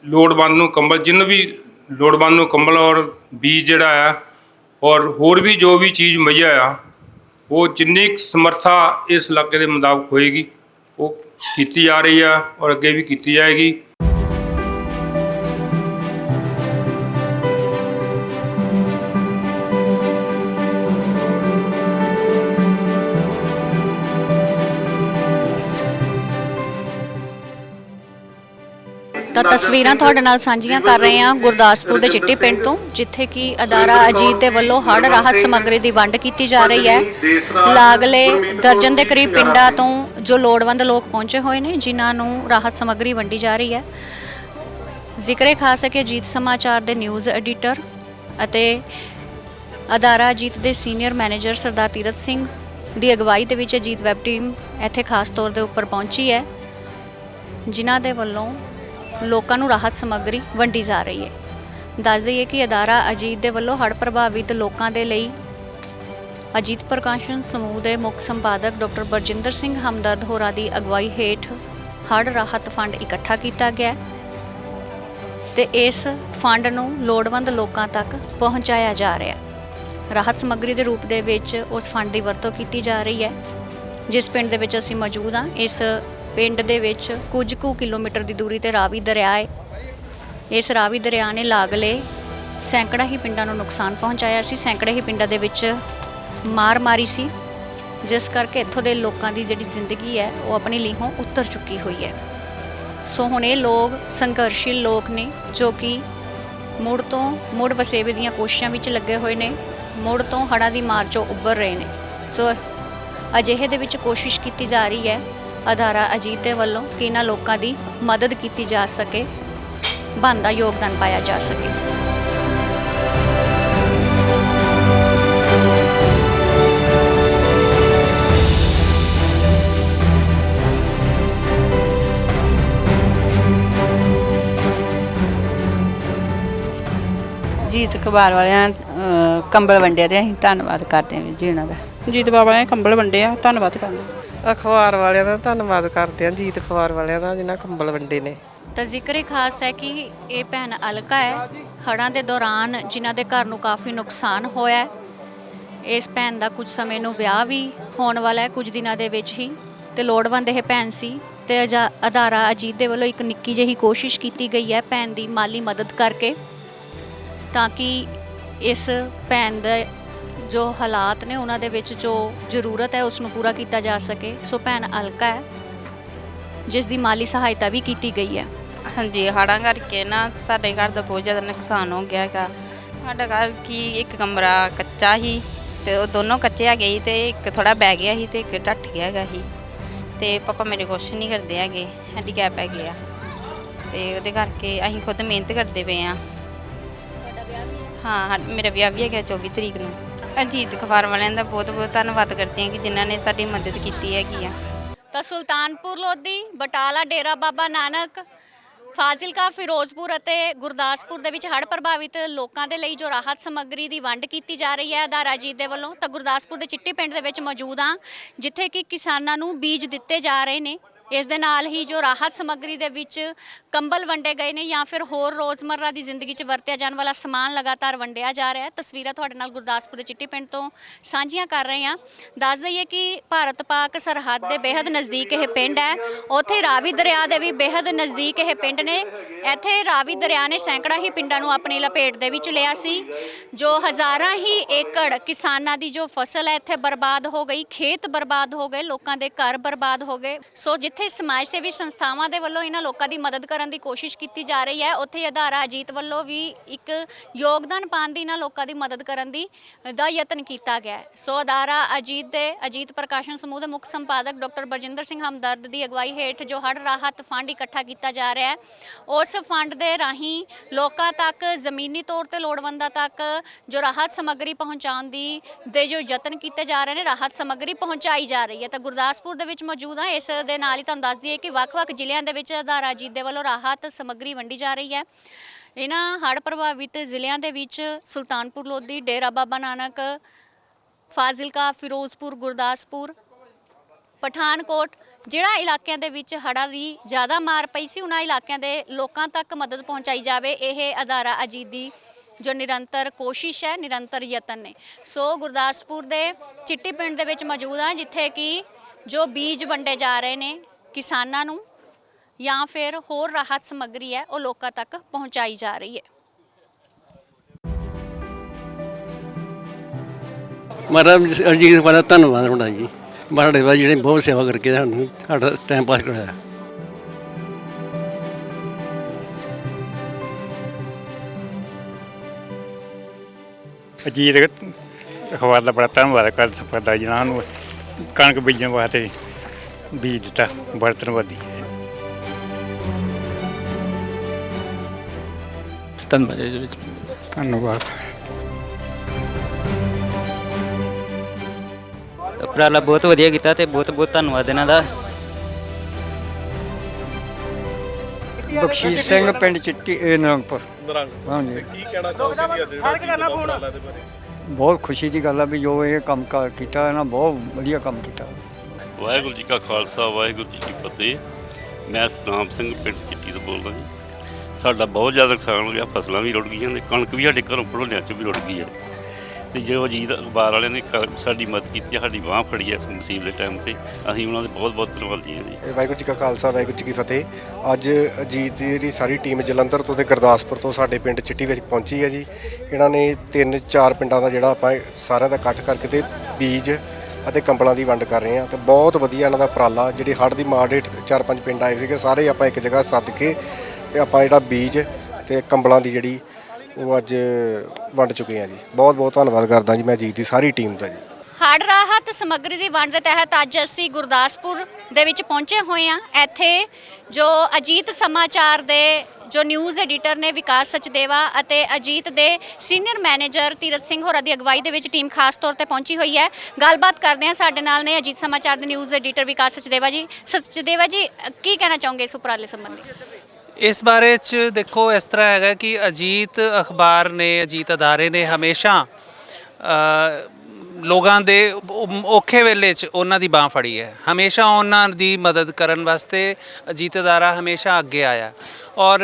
ਲੋੜਵੰਦ ਨੂੰ ਕੰਬਲ, ਜਿੰਨ ਵੀ ਲੋੜਵੰਦ ਨੂੰ ਕੰਬਲ ਔਰ ਬੀਜ ਜਿਹੜਾ ਆ ਔਰ ਹੋਰ ਵੀ ਜੋ ਵੀ ਚੀਜ਼ ਮੁਹੱਈਆ ਆ, ਉਹ ਜਿੰਨੀ ਕੁ ਸਮਰੱਥਾ ਇਸ ਇਲਾਕੇ ਦੇ ਮੁਤਾਬਕ ਹੋਏਗੀ, ਉਹ ਕੀਤੀ ਜਾ ਰਹੀ ਆ ਔਰ ਅੱਗੇ ਵੀ ਕੀਤੀ ਜਾਏਗੀ। ਤਸਵੀਰਾਂ ਤੁਹਾਡੇ ਨਾਲ ਸਾਂਝੀਆਂ ਕਰ ਰਹੇ ਹਾਂ ਗੁਰਦਾਸਪੁਰ ਦੇ ਚਿੱਟੀ ਪਿੰਡ ਤੋਂ ਜਿੱਥੇ ਕਿ ਅਦਾਰਾ ਅਜੀਤ ਦੇ ਵੱਲੋਂ ਹੜ੍ਹ ਰਾਹਤ ਸਮੱਗਰੀ ਦੀ ਵੰਡ ਕੀਤੀ ਜਾ ਰਹੀ ਹੈ। ਲਾਗਲੇ ਦਰਜਨ ਦੇ ਕਰੀਬ ਪਿੰਡਾਂ ਤੋਂ ਜੋ ਲੋੜਵੰਦ ਲੋਕ ਪਹੁੰਚੇ ਹੋਏ ਨੇ ਜਿਨ੍ਹਾਂ ਨੂੰ ਰਾਹਤ ਸਮੱਗਰੀ ਵੰਡੀ ਜਾ ਰਹੀ ਹੈ। ਜ਼ਿਕਰੇ ਖਾਸ ਹੈ ਕਿ ਅਜੀਤ ਸਮਾਚਾਰ ਦੇ ਨਿਊਜ਼ ਐਡੀਟਰ ਅਤੇ ਅਦਾਰਾ ਅਜੀਤ ਦੇ ਸੀਨੀਅਰ ਮੈਨੇਜਰ ਸਰਦਾਰ ਤੀਰਤ ਸਿੰਘ ਦੀ ਅਗਵਾਈ ਦੇ ਵਿੱਚ ਅਜੀਤ ਵੈਬ ਟੀਮ ਇੱਥੇ ਖਾਸ ਤੌਰ ਦੇ ਉੱਪਰ ਪਹੁੰਚੀ ਹੈ ਜਿਨ੍ਹਾਂ ਦੇ ਵੱਲੋਂ ਲੋਕਾਂ ਨੂੰ ਰਾਹਤ ਸਮੱਗਰੀ ਵੰਡੀ ਜਾ ਰਹੀ ਹੈ। ਦੱਸ ਦਈਏ ਕਿ ਅਦਾਰਾ ਅਜੀਤ ਦੇ ਵੱਲੋਂ ਹੜ੍ਹ ਪ੍ਰਭਾਵਿਤ ਲੋਕਾਂ ਦੇ ਲਈ ਅਜੀਤ ਪ੍ਰਕਾਸ਼ਨ ਸਮੂਹ ਦੇ ਮੁੱਖ ਸੰਪਾਦਕ ਡਾਕਟਰ ਬਰਜਿੰਦਰ ਸਿੰਘ ਹਮਦਰਦ ਹੋਰਾਂ ਦੀ ਅਗਵਾਈ ਹੇਠ ਹੜ੍ਹ ਰਾਹਤ ਫੰਡ ਇਕੱਠਾ ਕੀਤਾ ਗਿਆ ਹੈ ਤੇ ਇਸ ਫੰਡ ਨੂੰ ਲੋੜਵੰਦ ਲੋਕਾਂ ਤੱਕ ਪਹੁੰਚਾਇਆ ਜਾ ਰਿਹਾ ਰਾਹਤ ਸਮੱਗਰੀ ਦੇ ਰੂਪ ਦੇ ਵਿੱਚ ਉਸ ਫੰਡ ਦੀ ਵਰਤੋਂ ਕੀਤੀ ਜਾ ਰਹੀ ਹੈ। ਜਿਸ ਪਿੰਡ ਦੇ ਵਿੱਚ ਅਸੀਂ ਮੌਜੂਦ ਹਾਂ, ਇਸ ਪਿੰਡ ਦੇ ਵਿੱਚ ਕੁਝ ਕੁ ਕਿਲੋਮੀਟਰ ਦੀ ਦੂਰੀ ਤੇ ਰਾਵੀ ਦਰਿਆ ਹੈ ਇਸ ਰਾਵੀ ਦਰਿਆ ਨੇ ਲਾਗਲੇ ਸੈਂਕੜਾ ਹੀ ਪਿੰਡਾਂ ਨੂੰ ਨੁਕਸਾਨ ਪਹੁੰਚਾਇਆ ਸੀ। ਸੈਂਕੜੇ ਹੀ ਪਿੰਡਾਂ ਦੇ ਵਿੱਚ ਮਾਰ ਮਾਰੀ ਸੀ। ਜਿਸ ਕਰਕੇ ਇੱਥੋਂ ਦੇ ਲੋਕਾਂ ਦੀ ਜਿਹੜੀ ਜ਼ਿੰਦਗੀ ਹੈ, ਉਹ ਆਪਣੀ ਲੀਹੋਂ ਉਤਰ ਚੁੱਕੀ ਹੋਈ ਹੈ। ਸੋ ਹੁਣ ਇਹ ਲੋਕ, ਸੰਘਰਸ਼ੀਲ ਲੋਕ ਨੇ, ਜੋ ਕਿ ਮੁੜ ਤੋਂ ਮੁੜ ਵਸੇਵੇ ਦੀਆਂ ਕੋਸ਼ਿਸ਼ਾਂ ਵਿੱਚ ਲੱਗੇ ਹੋਏ ਨੇ, ਮੁੜ ਤੋਂ ਹੜ੍ਹਾਂ ਦੀ ਮਾਰ ਚੋਂ ਉੱਭਰ ਰਹੇ ਨੇ। ਸੋ ਅਜਿਹੇ ਦੇ ਵਿੱਚ ਕੋਸ਼ਿਸ਼ ਕੀਤੀ ਜਾ ਰਹੀ ਹੈ ਅਧਾਰਾ ਅਜੀਤ ਦੇ ਵੱਲੋਂ ਕਿ ਇਹਨਾਂ ਲੋਕਾਂ ਦੀ ਮਦਦ ਕੀਤੀ ਜਾ ਸਕੇ ਬਣਦਾ ਯੋਗਦਾਨ ਪਾਇਆ ਜਾ ਸਕੇ। ਜੀਤ ਅਖਬਾਰ ਵਾਲਿਆਂ ਅਹ, ਕੰਬਲ ਵੰਡਿਆ ਤੇ ਅਸੀਂ ਧੰਨਵਾਦ ਕਰਦੇ ਹਾਂ ਜੀ ਉਹਨਾਂ ਦਾ। ਜੀਤ ਬਾਬਾ ਨੇ ਕੰਬਲ ਵੰਡੇ ਆ ਧੰਨਵਾਦ ਕਰਦੇ ਅਖਬਾਰ ਵਾਲਿਆਂ ਦਾ ਧੰਨਵਾਦ ਕਰਦੇ ਹਾਂ, ਜੀਤ ਅਖਬਾਰ ਵਾਲਿਆਂ ਦਾ, ਜਿਨ੍ਹਾਂ ਕੰਬਲ ਵੰਡੇ ਨੇ। ਤਾਂ ਜ਼ਿਕਰ ਖਾਸ ਹੈ ਕਿ ਇਹ ਭੈਣ ਅਲਕਾ ਹੈ। ਹੜ੍ਹਾਂ ਦੇ ਦੌਰਾਨ ਜਿਨ੍ਹਾਂ ਦੇ ਘਰ ਨੂੰ ਕਾਫੀ ਨੁਕਸਾਨ ਹੋਇਆ ਹੈ। ਇਸ ਭੈਣ ਦਾ ਕੁਝ ਸਮੇਂ ਨੂੰ ਵਿਆਹ ਵੀ ਹੋਣ ਵਾਲਾ ਹੈ, ਕੁਝ ਦਿਨਾਂ ਦੇ ਵਿੱਚ ਹੀ। ਤੇ ਲੋੜਵੰਦ ਇਹ ਭੈਣ ਸੀ ਤੇ ਅਜਾ- ਅਦਾਰਾ ਅਜੀਤ ਦੇ ਵੱਲੋਂ ਇੱਕ ਨਿੱਕੀ ਜਿਹੀ ਕੋਸ਼ਿਸ਼ ਕੀਤੀ ਗਈ ਹੈ ਭੈਣ ਦੀ ਮਾਲੀ ਮਦਦ ਕਰਕੇ, ਤਾਂ ਕਿ ਇਸ ਭੈਣ ਦੇ ਜੋ ਹਾਲਾਤ ਨੇ ਉਹਨਾਂ ਦੇ ਵਿੱਚ ਜੋ ਜ਼ਰੂਰਤ ਹੈ ਉਸ ਨੂੰ ਪੂਰਾ ਕੀਤਾ ਜਾ ਸਕੇ। ਸੋ ਭੈਣ ਅਲਕਾ ਹੈ ਜਿਸ ਦੀ ਮਾਲੀ ਸਹਾਇਤਾ ਵੀ ਕੀਤੀ ਗਈ ਹੈ। ਹਾਂਜੀ ਹੜ੍ਹਾਂ ਕਰਕੇ ਨਾ ਸਾਡੇ ਘਰ ਦਾ ਬਹੁਤ ਜ਼ਿਆਦਾ ਨੁਕਸਾਨ ਹੋ ਗਿਆ ਹੈਗਾ। ਸਾਡਾ ਘਰ ਕੀ ਇੱਕ ਕਮਰਾ ਕੱਚਾ ਹੀ ਤੇ ਉਹ ਦੋਨੋਂ ਕੱਚੇ ਹੈਗੇ ਸੀ ਤੇ ਇੱਕ ਥੋੜਾ ਬਹਿ ਗਿਆ ਸੀ ਤੇ ਇੱਕ ਢੱਠ ਗਿਆ ਹੈਗਾ ਸੀ। ਤੇ ਪਾਪਾ ਮੇਰੇ ਕੁਛ ਨਹੀਂ ਕਰਦੇ ਹੈਗੇ ਹੈਂਡੀਕੈਪ ਹੈਗੇ ਆ। ਤੇ ਉਹਦੇ ਕਰਕੇ ਅਸੀਂ ਖੁਦ ਮਿਹਨਤ ਕਰਦੇ ਪਏ ਆ ਹਾਂ? ਹਾਂ, ਮੇਰਾ ਵਿਆਹ ਵੀ ਹੈਗਾ 24 ਤਰੀਕ ਨੂੰ। ਅਜੀਤ ਅਖਬਾਰ ਵਾਲਿਆਂ ਦਾ ਬਹੁਤ ਬਹੁਤ ਧੰਨਵਾਦ ਕਰਦੇ ਹਾਂ ਕਿ ਜਿਨ੍ਹਾਂ ਨੇ ਸਾਡੀ ਮਦਦ ਕੀਤੀ ਹੈਗੀ ਆ। ਤਾਂ ਸੁਲਤਾਨਪੁਰ ਲੋਧੀ, ਬਟਾਲਾ ਡੇਰਾ ਬਾਬਾ ਨਾਨਕ, ਫਾਜ਼ਿਲਕਾ, ਫਿਰੋਜ਼ਪੁਰ ਅਤੇ ਗੁਰਦਾਸਪੁਰ ਦੇ ਵਿੱਚ ਹੜ੍ਹ ਪ੍ਰਭਾਵਿਤ ਲੋਕਾਂ ਦੇ ਲਈ ਜੋ ਰਾਹਤ ਸਮੱਗਰੀ ਦੀ ਵੰਡ ਕੀਤੀ ਜਾ ਰਹੀ ਹੈ, ਅਦਾਰਾ ਜੀ ਦੇ ਵੱਲੋਂ, ਤਾਂ ਗੁਰਦਾਸਪੁਰ ਦੇ ਚਿੱਟੀ ਪਿੰਡ ਦੇ ਵਿੱਚ ਮੌਜੂਦ ਹਾਂ, ਜਿੱਥੇ ਕਿ ਕਿਸਾਨਾਂ ਨੂੰ ਬੀਜ ਦਿੱਤੇ ਜਾ ਰਹੇ ਨੇ। ਇਸ ਦੇ ਨਾਲ ਹੀ ਜੋ ਰਾਹਤ ਸਮੱਗਰੀ ਦੇ ਵਿੱਚ ਕੰਬਲ ਵੰਡੇ ਗਏ ਨੇ ਜਾਂ ਫਿਰ ਹੋਰ ਰੋਜ਼ਮਰਰਾ ਦੀ ਜ਼ਿੰਦਗੀ 'ਚ ਵਰਤਿਆ ਜਾਣ ਵਾਲਾ ਸਮਾਨ ਲਗਾਤਾਰ ਵੰਡਿਆ ਜਾ ਰਿਹਾ ਹੈ। ਤਸਵੀਰਾਂ ਤੁਹਾਡੇ ਨਾਲ ਗੁਰਦਾਸਪੁਰ ਦੇ ਚਿੱਟੀ ਪਿੰਡ ਤੋਂ ਸਾਂਝੀਆਂ ਕਰ ਰਹੇ ਹਾਂ। ਦੱਸ ਦਈਏ ਕਿ ਭਾਰਤ ਪਾਕ ਸਰਹੱਦ ਦੇ ਬੇਹਦ ਨਜ਼ਦੀਕ ਇਹ ਪਿੰਡ ਹੈ। ਉੱਥੇ ਰਾਵੀ ਦਰਿਆ ਦੇ ਵੀ ਬੇਹਦ ਨਜ਼ਦੀਕ ਇਹ ਪਿੰਡ ਨੇ। ਇੱਥੇ ਰਾਵੀ ਦਰਿਆ ਨੇ ਸੈਂਕੜਾ ਹੀ ਪਿੰਡਾਂ ਨੂੰ ਆਪਣੀ ਲਪੇਟ ਦੇ ਵਿੱਚ ਲਿਆ ਸੀ, ਜੋ ਹਜ਼ਾਰਾਂ ਹੀ ਏਕੜ ਕਿਸਾਨਾਂ ਦੀ ਜੋ ਫਸਲ ਹੈ ਇੱਥੇ ਬਰਬਾਦ ਹੋ ਗਈ, ਖੇਤ ਬਰਬਾਦ ਹੋ ਗਏ, ਲੋਕਾਂ ਦੇ ਘਰ ਬਰਬਾਦ ਹੋ ਗਏ। ਸੋ ਜਿੱਥੇ ਜਿੱਥੇ ਸਮਾਜ ਸੇਵੀ ਸੰਸਥਾਵਾਂ ਦੇ ਵੱਲੋਂ ਇਹਨਾਂ ਲੋਕਾਂ ਦੀ ਮਦਦ ਕਰਨ ਦੀ ਕੋਸ਼ਿਸ਼ ਕੀਤੀ ਜਾ ਰਹੀ ਹੈ। ਉੱਥੇ ਹੀ ਅਦਾਰਾ ਅਜੀਤ ਵੱਲੋਂ ਵੀ ਇੱਕ ਯੋਗਦਾਨ ਪਾਉਣ ਦੀ ਇਹਨਾਂ ਲੋਕਾਂ ਦੀ ਮਦਦ ਕਰਨ ਦੀ ਦਾ ਯਤਨ ਕੀਤਾ ਗਿਆ ਹੈ। ਸੋ ਅਦਾਰਾ ਅਜੀਤ ਦੇ ਅਜੀਤ ਪ੍ਰਕਾਸ਼ਨ ਸਮੂਹ ਦੇ ਮੁੱਖ ਸੰਪਾਦਕ ਡਾਕਟਰ ਬਰਜਿੰਦਰ ਸਿੰਘ ਹਮਦਰਦ ਦੀ ਅਗਵਾਈ ਹੇਠ ਜੋ ਹੜ੍ਹ ਰਾਹਤ ਫੰਡ ਇਕੱਠਾ ਕੀਤਾ ਜਾ ਰਿਹਾ ਹੈ, ਉਸ ਫੰਡ ਦੇ ਰਾਹੀਂ ਲੋਕਾਂ ਤੱਕ ਜ਼ਮੀਨੀ ਤੌਰ ਤੇ ਲੋੜਵੰਦਾਂ ਤੱਕ ਜੋ ਰਾਹਤ ਸਮੱਗਰੀ ਪਹੁੰਚਾਉਣ ਦੀ ਦੇ ਜੋ ਯਤਨ ਕੀਤੇ ਜਾ ਰਹੇ ਨੇ, ਰਾਹਤ ਸਮੱਗਰੀ ਪਹੁੰਚਾਈ ਜਾ ਰਹੀ ਹੈ। ਤਾਂ ਗੁਰਦਾਸਪੁਰ ਦੇ ਵਿੱਚ ਮੌਜੂਦ ਹਾਂ, ਇਸ ਦੇ ਨਾਲ ਹੀ ਤੁਹਾਨੂੰ ਦੱਸ ਦਈਏ ਕਿ ਵੱਖ-ਵੱਖ ਜ਼ਿਲ੍ਹਿਆਂ ਦੇ ਵਿੱਚ ਅਦਾਰਾ ਅਜੀਤ ਦੇ ਵੱਲੋਂ ਰਾਹਤ ਸਮੱਗਰੀ ਵੰਡੀ ਜਾ ਰਹੀ ਹੈ। ਇਹਨਾਂ ਹੜ੍ਹ ਪ੍ਰਭਾਵਿਤ ਜ਼ਿਲ੍ਹਿਆਂ ਦੇ ਵਿੱਚ ਸੁਲਤਾਨਪੁਰ, ਲੋਧੀ, ਡੇਰਾ ਬਾਬਾ ਨਾਨਕ, ਫਾਜ਼ਿਲਕਾ, ਫਿਰੋਜ਼ਪੁਰ, ਗੁਰਦਾਸਪੁਰ, ਪਠਾਨਕੋਟ, ਜਿਹੜਾ ਇਲਾਕਿਆਂ ਦੇ ਵਿੱਚ ਹੜ੍ਹਾਂ ਦੀ ਜ਼ਿਆਦਾ ਮਾਰ ਪਈ ਸੀ, ਉਹਨਾਂ ਇਲਾਕਿਆਂ ਦੇ ਲੋਕਾਂ ਤੱਕ ਮਦਦ ਪਹੁੰਚਾਈ ਜਾਵੇ, ਇਹ ਅਦਾਰਾ ਅਜੀਤ ਦੀ ਜੋ ਨਿਰੰਤਰ ਕੋਸ਼ਿਸ਼ ਹੈ, ਨਿਰੰਤਰ ਯਤਨ ਨੇ। ਸੋ ਗੁਰਦਾਸਪੁਰ ਦੇ ਚਿੱਟੀ ਪਿੰਡ ਦੇ ਵਿੱਚ ਮੌਜੂਦ ਹਾਂ, ਜਿੱਥੇ ਕਿ ਜੋ ਬੀਜ ਵੰਡੇ ਜਾ ਰਹੇ ਨੇ ਕਿਸਾਨਾਂ ਨੂੰ ਜਾਂ ਫਿਰ ਹੋਰ ਰਾਹਤ ਸਮੱਗਰੀ ਹੈ ਉਹ ਲੋਕਾਂ ਤੱਕ ਪਹੁੰਚਾਈ ਜਾ ਰਹੀ ਹੈ। ਮਹਾਰਾਜ ਅਜੀਤ ਵਾਲਾ ਧੰਨਵਾਦ ਤੁਹਾਡਾ ਜੀ। ਮਹਾਰਾਜ ਬਾਬਾ ਜਿਹੜੇ ਬਹੁਤ ਸੇਵਾ ਕਰਕੇ ਸਾਨੂੰ ਸਾਡਾ ਟਾਈਮ ਪਾਸ ਕਰਾਇਆ। ਅਜੀਤ ਅਖਬਾਰ ਦਾ ਬੜਾ ਧੰਨਵਾਦ ਕਰ ਸਕਦਾ ਜਿਨ੍ਹਾਂ ਨੂੰ ਕਣਕ ਬੀਜਣ ਵਾਸਤੇ। ਬੀਜ ਦਿੱਤਾ ਬੜਾ ਧੰਨਵਾਦੀ ਹੈ। ਧੰਨਵਾਦ ਇਹਦੇ ਵਿੱਚ। ਧੰਨਵਾਦ। ਉਪਰਾਲਾ ਬਹੁਤ ਵਧੀਆ ਕੀਤਾ ਤੇ ਬਹੁਤ ਬਹੁਤ ਧੰਨਵਾਦ ਇਹਨਾਂ ਦਾ। ਬਖਸ਼ੀਸ਼ ਸਿੰਘ ਪਿੰਡ ਚਿੱਟੀ ਇਹ ਨਰੰਗਪੁਰ। ਹਾਂਜੀ ਕੀ ਕਹਿਣਾ ਚਾਹੋਗੇ ਕਿ ਅੱਜ ਬਹੁਤ ਖੁਸ਼ੀ ਦੀ ਗੱਲ ਆ ਵੀ ਜੋ ਇਹ ਕੰਮ ਕਾਰ ਕੀਤਾ ਹੈ ਨਾ ਬਹੁਤ ਵਧੀਆ ਕੰਮ ਕੀਤਾ। ਵਾਹਿਗੁਰੂ ਜੀ ਕਾ ਖਾਲਸਾ ਵਾਹਿਗੁਰੂ ਜੀ ਕੀ ਫਤਿਹ। ਮੈਂ ਸਤਨਾਮ ਸਿੰਘ ਪਿੰਡ ਚਿੱਟੀ ਤੋਂ ਬੋਲਦਾ ਜੀ। ਸਾਡਾ ਬਹੁਤ ਜ਼ਿਆਦਾ ਨੁਕਸਾਨ ਹੋ ਗਿਆ ਫਸਲਾਂ ਵੀ ਰੁੜ ਗਈਆਂ ਨੇ ਕਣਕ ਵੀ ਸਾਡੇ ਘਰੋਂ ਪੜੋਲਿਆਂ 'ਚ ਵੀ ਰੁੜ ਗਈ ਹੈ। ਤੇ ਜੋ ਅਜੀਤ ਅਖਬਾਰ ਵਾਲਿਆਂ ਨੇ ਕ- ਸਾਡੀ ਮਦਦ ਕੀਤੀ ਹੈ, ਸਾਡੀ ਬਾਹ ਫੜੀ ਹੈ ਇਸ ਮੁਸੀਬਤ ਦੇ ਟਾਈਮ ਤੇ ਅਸੀਂ ਉਹਨਾਂ ਦੇ ਬਹੁਤ ਬਹੁਤ ਧੰਨਵਾਦੀ ਹਾਂ ਜੀ। ਇਹ ਵਾਹਿਗੁਰੂ ਜੀ ਕਾ ਖਾਲਸਾ ਵਾਹਿਗੁਰੂ ਜੀ ਕੀ ਫਤਿਹ। ਅੱਜ ਅਜੀਤ ਦੀ ਜਿਹੜੀ ਸਾਰੀ ਟੀਮ ਜਲੰਧਰ ਤੋਂ ਤੇ ਗੁਰਦਾਸਪੁਰ ਤੋਂ ਸਾਡੇ ਪਿੰਡ ਚਿੱਟੀ ਵਿੱਚ ਪਹੁੰਚੀ ਹੈ ਜੀ। ਇਹਨਾਂ ਨੇ ਤਿੰਨ ਚਾਰ ਪਿੰਡਾਂ ਦਾ ਜਿਹੜਾ ਆਪਾਂ ਸਾਰਿਆਂ ਦਾ ਇਕੱਠ ਕਰਕੇ ਤੇ ਬੀਜ ਅਤੇ ਕੰਬਲਾਂ ਦੀ ਵੰਡ ਕਰ ਰਹੇ ਹਾਂ। ਤੇ ਬਹੁਤ ਵਧੀਆ ਇਹਨਾਂ ਦਾ ਉਪਰਾਲਾ, ਜਿਹੜੀ ਹੜ੍ਹ ਦੀ ਮਾਰ ਹੇਠ ਚਾਰ ਪੰਜ ਪਿੰਡ ਆਏ ਸੀਗੇ, ਸਾਰੇ ਆਪਾਂ ਇੱਕ ਜਗ੍ਹਾ ਸੱਦ ਕੇ ਤੇ ਆਪਾਂ ਜਿਹੜਾ ਬੀਜ ਤੇ ਕੰਬਲਾਂ ਦੀ ਜਿਹੜੀ ਉਹ ਅੱਜ ਵੰਡ ਚੁੱਕੇ ਹਾਂ ਜੀ। ਬਹੁਤ ਬਹੁਤ ਧੰਨਵਾਦ ਕਰਦਾ ਜੀ ਮੈਂ ਅਜੀਤ ਦੀ ਸਾਰੀ ਟੀਮ ਦਾ ਜੀ। ਹੜ ਰਾਹਤ ਸਮੱਗਰੀ ਦੀ ਵੰਡ ਦੇ ਤਹਿਤ ਅੱਜ ਅਸੀਂ ਗੁਰਦਾਸਪੁਰ ਦੇ ਵਿੱਚ ਪਹੁੰਚੇ ਹੋਏ ਹਾਂ। ਇੱਥੇ ਜੋ ਅਜੀਤ ਸਮਾਚਾਰ ਦੇ ਜੋ ਨਿਊਜ਼ ਐਡੀਟਰ ਨੇ ਵਿਕਾਸ ਸਚਦੇਵਾ ਅਤੇ ਅਜੀਤ ਦੇ ਸੀਨੀਅਰ ਮੈਨੇਜਰ ਤੀਰਤ ਸਿੰਘ ਹੋਰਾਂ ਦੀ ਅਗਵਾਈ ਦੇ ਵਿੱਚ ਟੀਮ ਖਾਸ ਤੌਰ ਤੇ ਪਹੁੰਚੀ ਹੋਈ ਹੈ। ਗੱਲਬਾਤ ਕਰਦੇ ਹਾਂ ਸਾਡੇ ਨਾਲ ਨੇ ਅਜੀਤ ਸਮਾਚਾਰ ਦੇ ਨਿਊਜ਼ ਐਡੀਟਰ ਵਿਕਾਸ ਸਚਦੇਵਾ ਜੀ। ਸਚਦੇਵਾ ਜੀ, ਕੀ ਕਹਿਣਾ ਚਾਹੋਗੇ ਇਸ ਉਪਰਾਲੇ ਸੰਬੰਧੀ? ਇਸ ਬਾਰੇ ਚ ਦੇਖੋ, ਇਸ ਤਰ੍ਹਾਂ ਹੈਗਾ ਕਿ ਅਜੀਤ ਅਖਬਾਰ ਨੇ, ਅਜੀਤ ਅਦਾਰੇ ਨੇ ਹਮੇਸ਼ਾ ਲੋਕਾਂ ਦੇ ਔਖੇ ਵੇਲੇ 'ਚ ਉਹਨਾਂ ਦੀ ਬਾਹ ਫੜੀ ਹੈ। ਹਮੇਸ਼ਾ ਉਹਨਾਂ ਦੀ ਮਦਦ ਕਰਨ ਵਾਸਤੇ ਅਜੀਤ ਅਦਾਰਾ ਹਮੇਸ਼ਾ ਅੱਗੇ ਆਇਆ। ਔਰ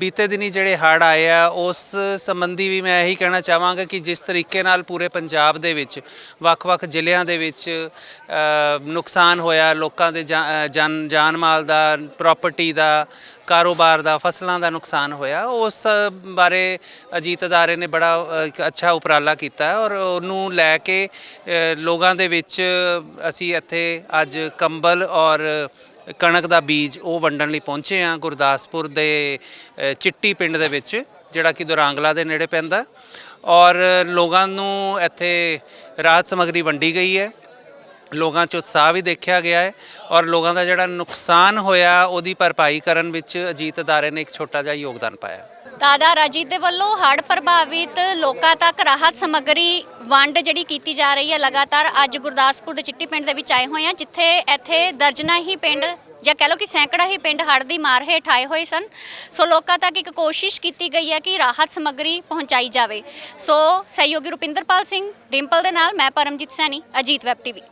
ਬੀਤੇ ਦਿਨੀ ਜਿਹੜੇ ਹੜ੍ਹ ਆਏ ਆ, ਉਸ ਸੰਬੰਧੀ ਵੀ ਮੈਂ ਇਹੀ ਕਹਿਣਾ ਚਾਹਾਂਗਾ ਕਿ ਜਿਸ ਤਰੀਕੇ ਨਾਲ ਪੂਰੇ ਪੰਜਾਬ ਦੇ ਵਿੱਚ, ਵੱਖ-ਵੱਖ ਜ਼ਿਲ੍ਹਿਆਂ ਦੇ ਵਿੱਚ ਨੁਕਸਾਨ ਹੋਇਆ ਲੋਕਾਂ ਦੇ ਜਾ- ਜਾਨ ਜਾਨ ਮਾਲ ਦਾ ਪ੍ਰਾਪਰਟੀ ਦਾ, ਕਾਰੋਬਾਰ ਦਾ, ਫਸਲਾਂ ਦਾ ਨੁਕਸਾਨ ਹੋਇਆ। ਉਸ ਬਾਰੇ ਅਜੀਤ ਅਦਾਰੇ ਨੇ ਬੜਾ ਅੱਛਾ ਉਪਰਾਲਾ ਕੀਤਾ ਔਰ ਉਹਨੂੰ ਲੈ ਕੇ ਲੋਕਾਂ ਦੇ ਵਿੱਚ ਅਸੀਂ ਇੱਥੇ ਅੱਜ ਕੰਬਲ ਔਰ ਕਣਕ ਦਾ ਬੀਜ ਉਹ ਵੰਡਣ ਲਈ ਪਹੁੰਚੇ ਆ ਗੁਰਦਾਸਪੁਰ ਦੇ ਚਿੱਟੀ ਪਿੰਡ ਦੇ ਵਿੱਚ, ਜਿਹੜਾ ਕਿ ਦੁਰਾਂਗਲਾ ਦੇ ਨੇੜੇ ਪੈਂਦਾ। ਔਰ ਲੋਕਾਂ ਨੂੰ ਇੱਥੇ ਰਾਹਤ ਸਮੱਗਰੀ ਵੰਡੀ ਗਈ ਹੈ। ਲੋਕਾਂ 'ਚ ਉਤਸ਼ਾਹ ਵੀ ਦੇਖਿਆ ਗਿਆ ਹੈ ਔਰ ਲੋਕਾਂ ਦਾ ਜਿਹੜਾ ਨੁਕਸਾਨ ਹੋਇਆ ਉਹਦੀ ਭਰਪਾਈ ਕਰਨ ਵਿੱਚ ਅਜੀਤ ਅਦਾਰੇ ਨੇ ਇੱਕ ਛੋਟਾ ਜਿਹਾ ਯੋਗਦਾਨ ਪਾਇਆ। ਦਾਦਾ ਰਾਜੀਤ ਦੇ ਵੱਲੋਂ ਹੜ੍ਹ ਪ੍ਰਭਾਵਿਤ ਲੋਕਾਂ ਤੱਕ ਰਾਹਤ ਸਮੱਗਰੀ ਵੰਡ ਜਿਹੜੀ ਕੀਤੀ ਜਾ ਰਹੀ ਹੈ, ਲਗਾਤਾਰ ਅੱਜ ਗੁਰਦਾਸਪੁਰ ਦੇ ਚਿੱਟੀ ਪਿੰਡ ਦੇ ਵਿੱਚ ਆਏ ਹੋਏ ਆ ਜਿੱਥੇ ਇੱਥੇ ਦਰਜਨਾ ਹੀ ਪਿੰਡ ਜਾਂ ਕਹਿ ਲਓ ਕਿ ਸੈਂਕੜਾ ਹੀ ਪਿੰਡ ਹੜ੍ਹ ਦੀ ਮਾਰ ਹੇਠ ਆਏ ਹੋਏ ਸਨ। ਸੋ ਲੋਕਾਂ ਤੱਕ ਇੱਕ ਕੋਸ਼ਿਸ਼ ਕੀਤੀ ਗਈ ਹੈ ਕਿ ਰਾਹਤ ਸਮੱਗਰੀ ਪਹੁੰਚਾਈ ਜਾਵੇ। ਸੋ ਸਹਿਯੋਗੀ ਰੁਪਿੰਦਰਪਾਲ ਸਿੰਘ, ਡਿੰਪਲ ਦੇ ਨਾਲ ਮੈਂ ਪਰਮਜੀਤ ਸੈਣੀ, ਅਜੀਤ ਵੈਬ ਟੀਵੀ।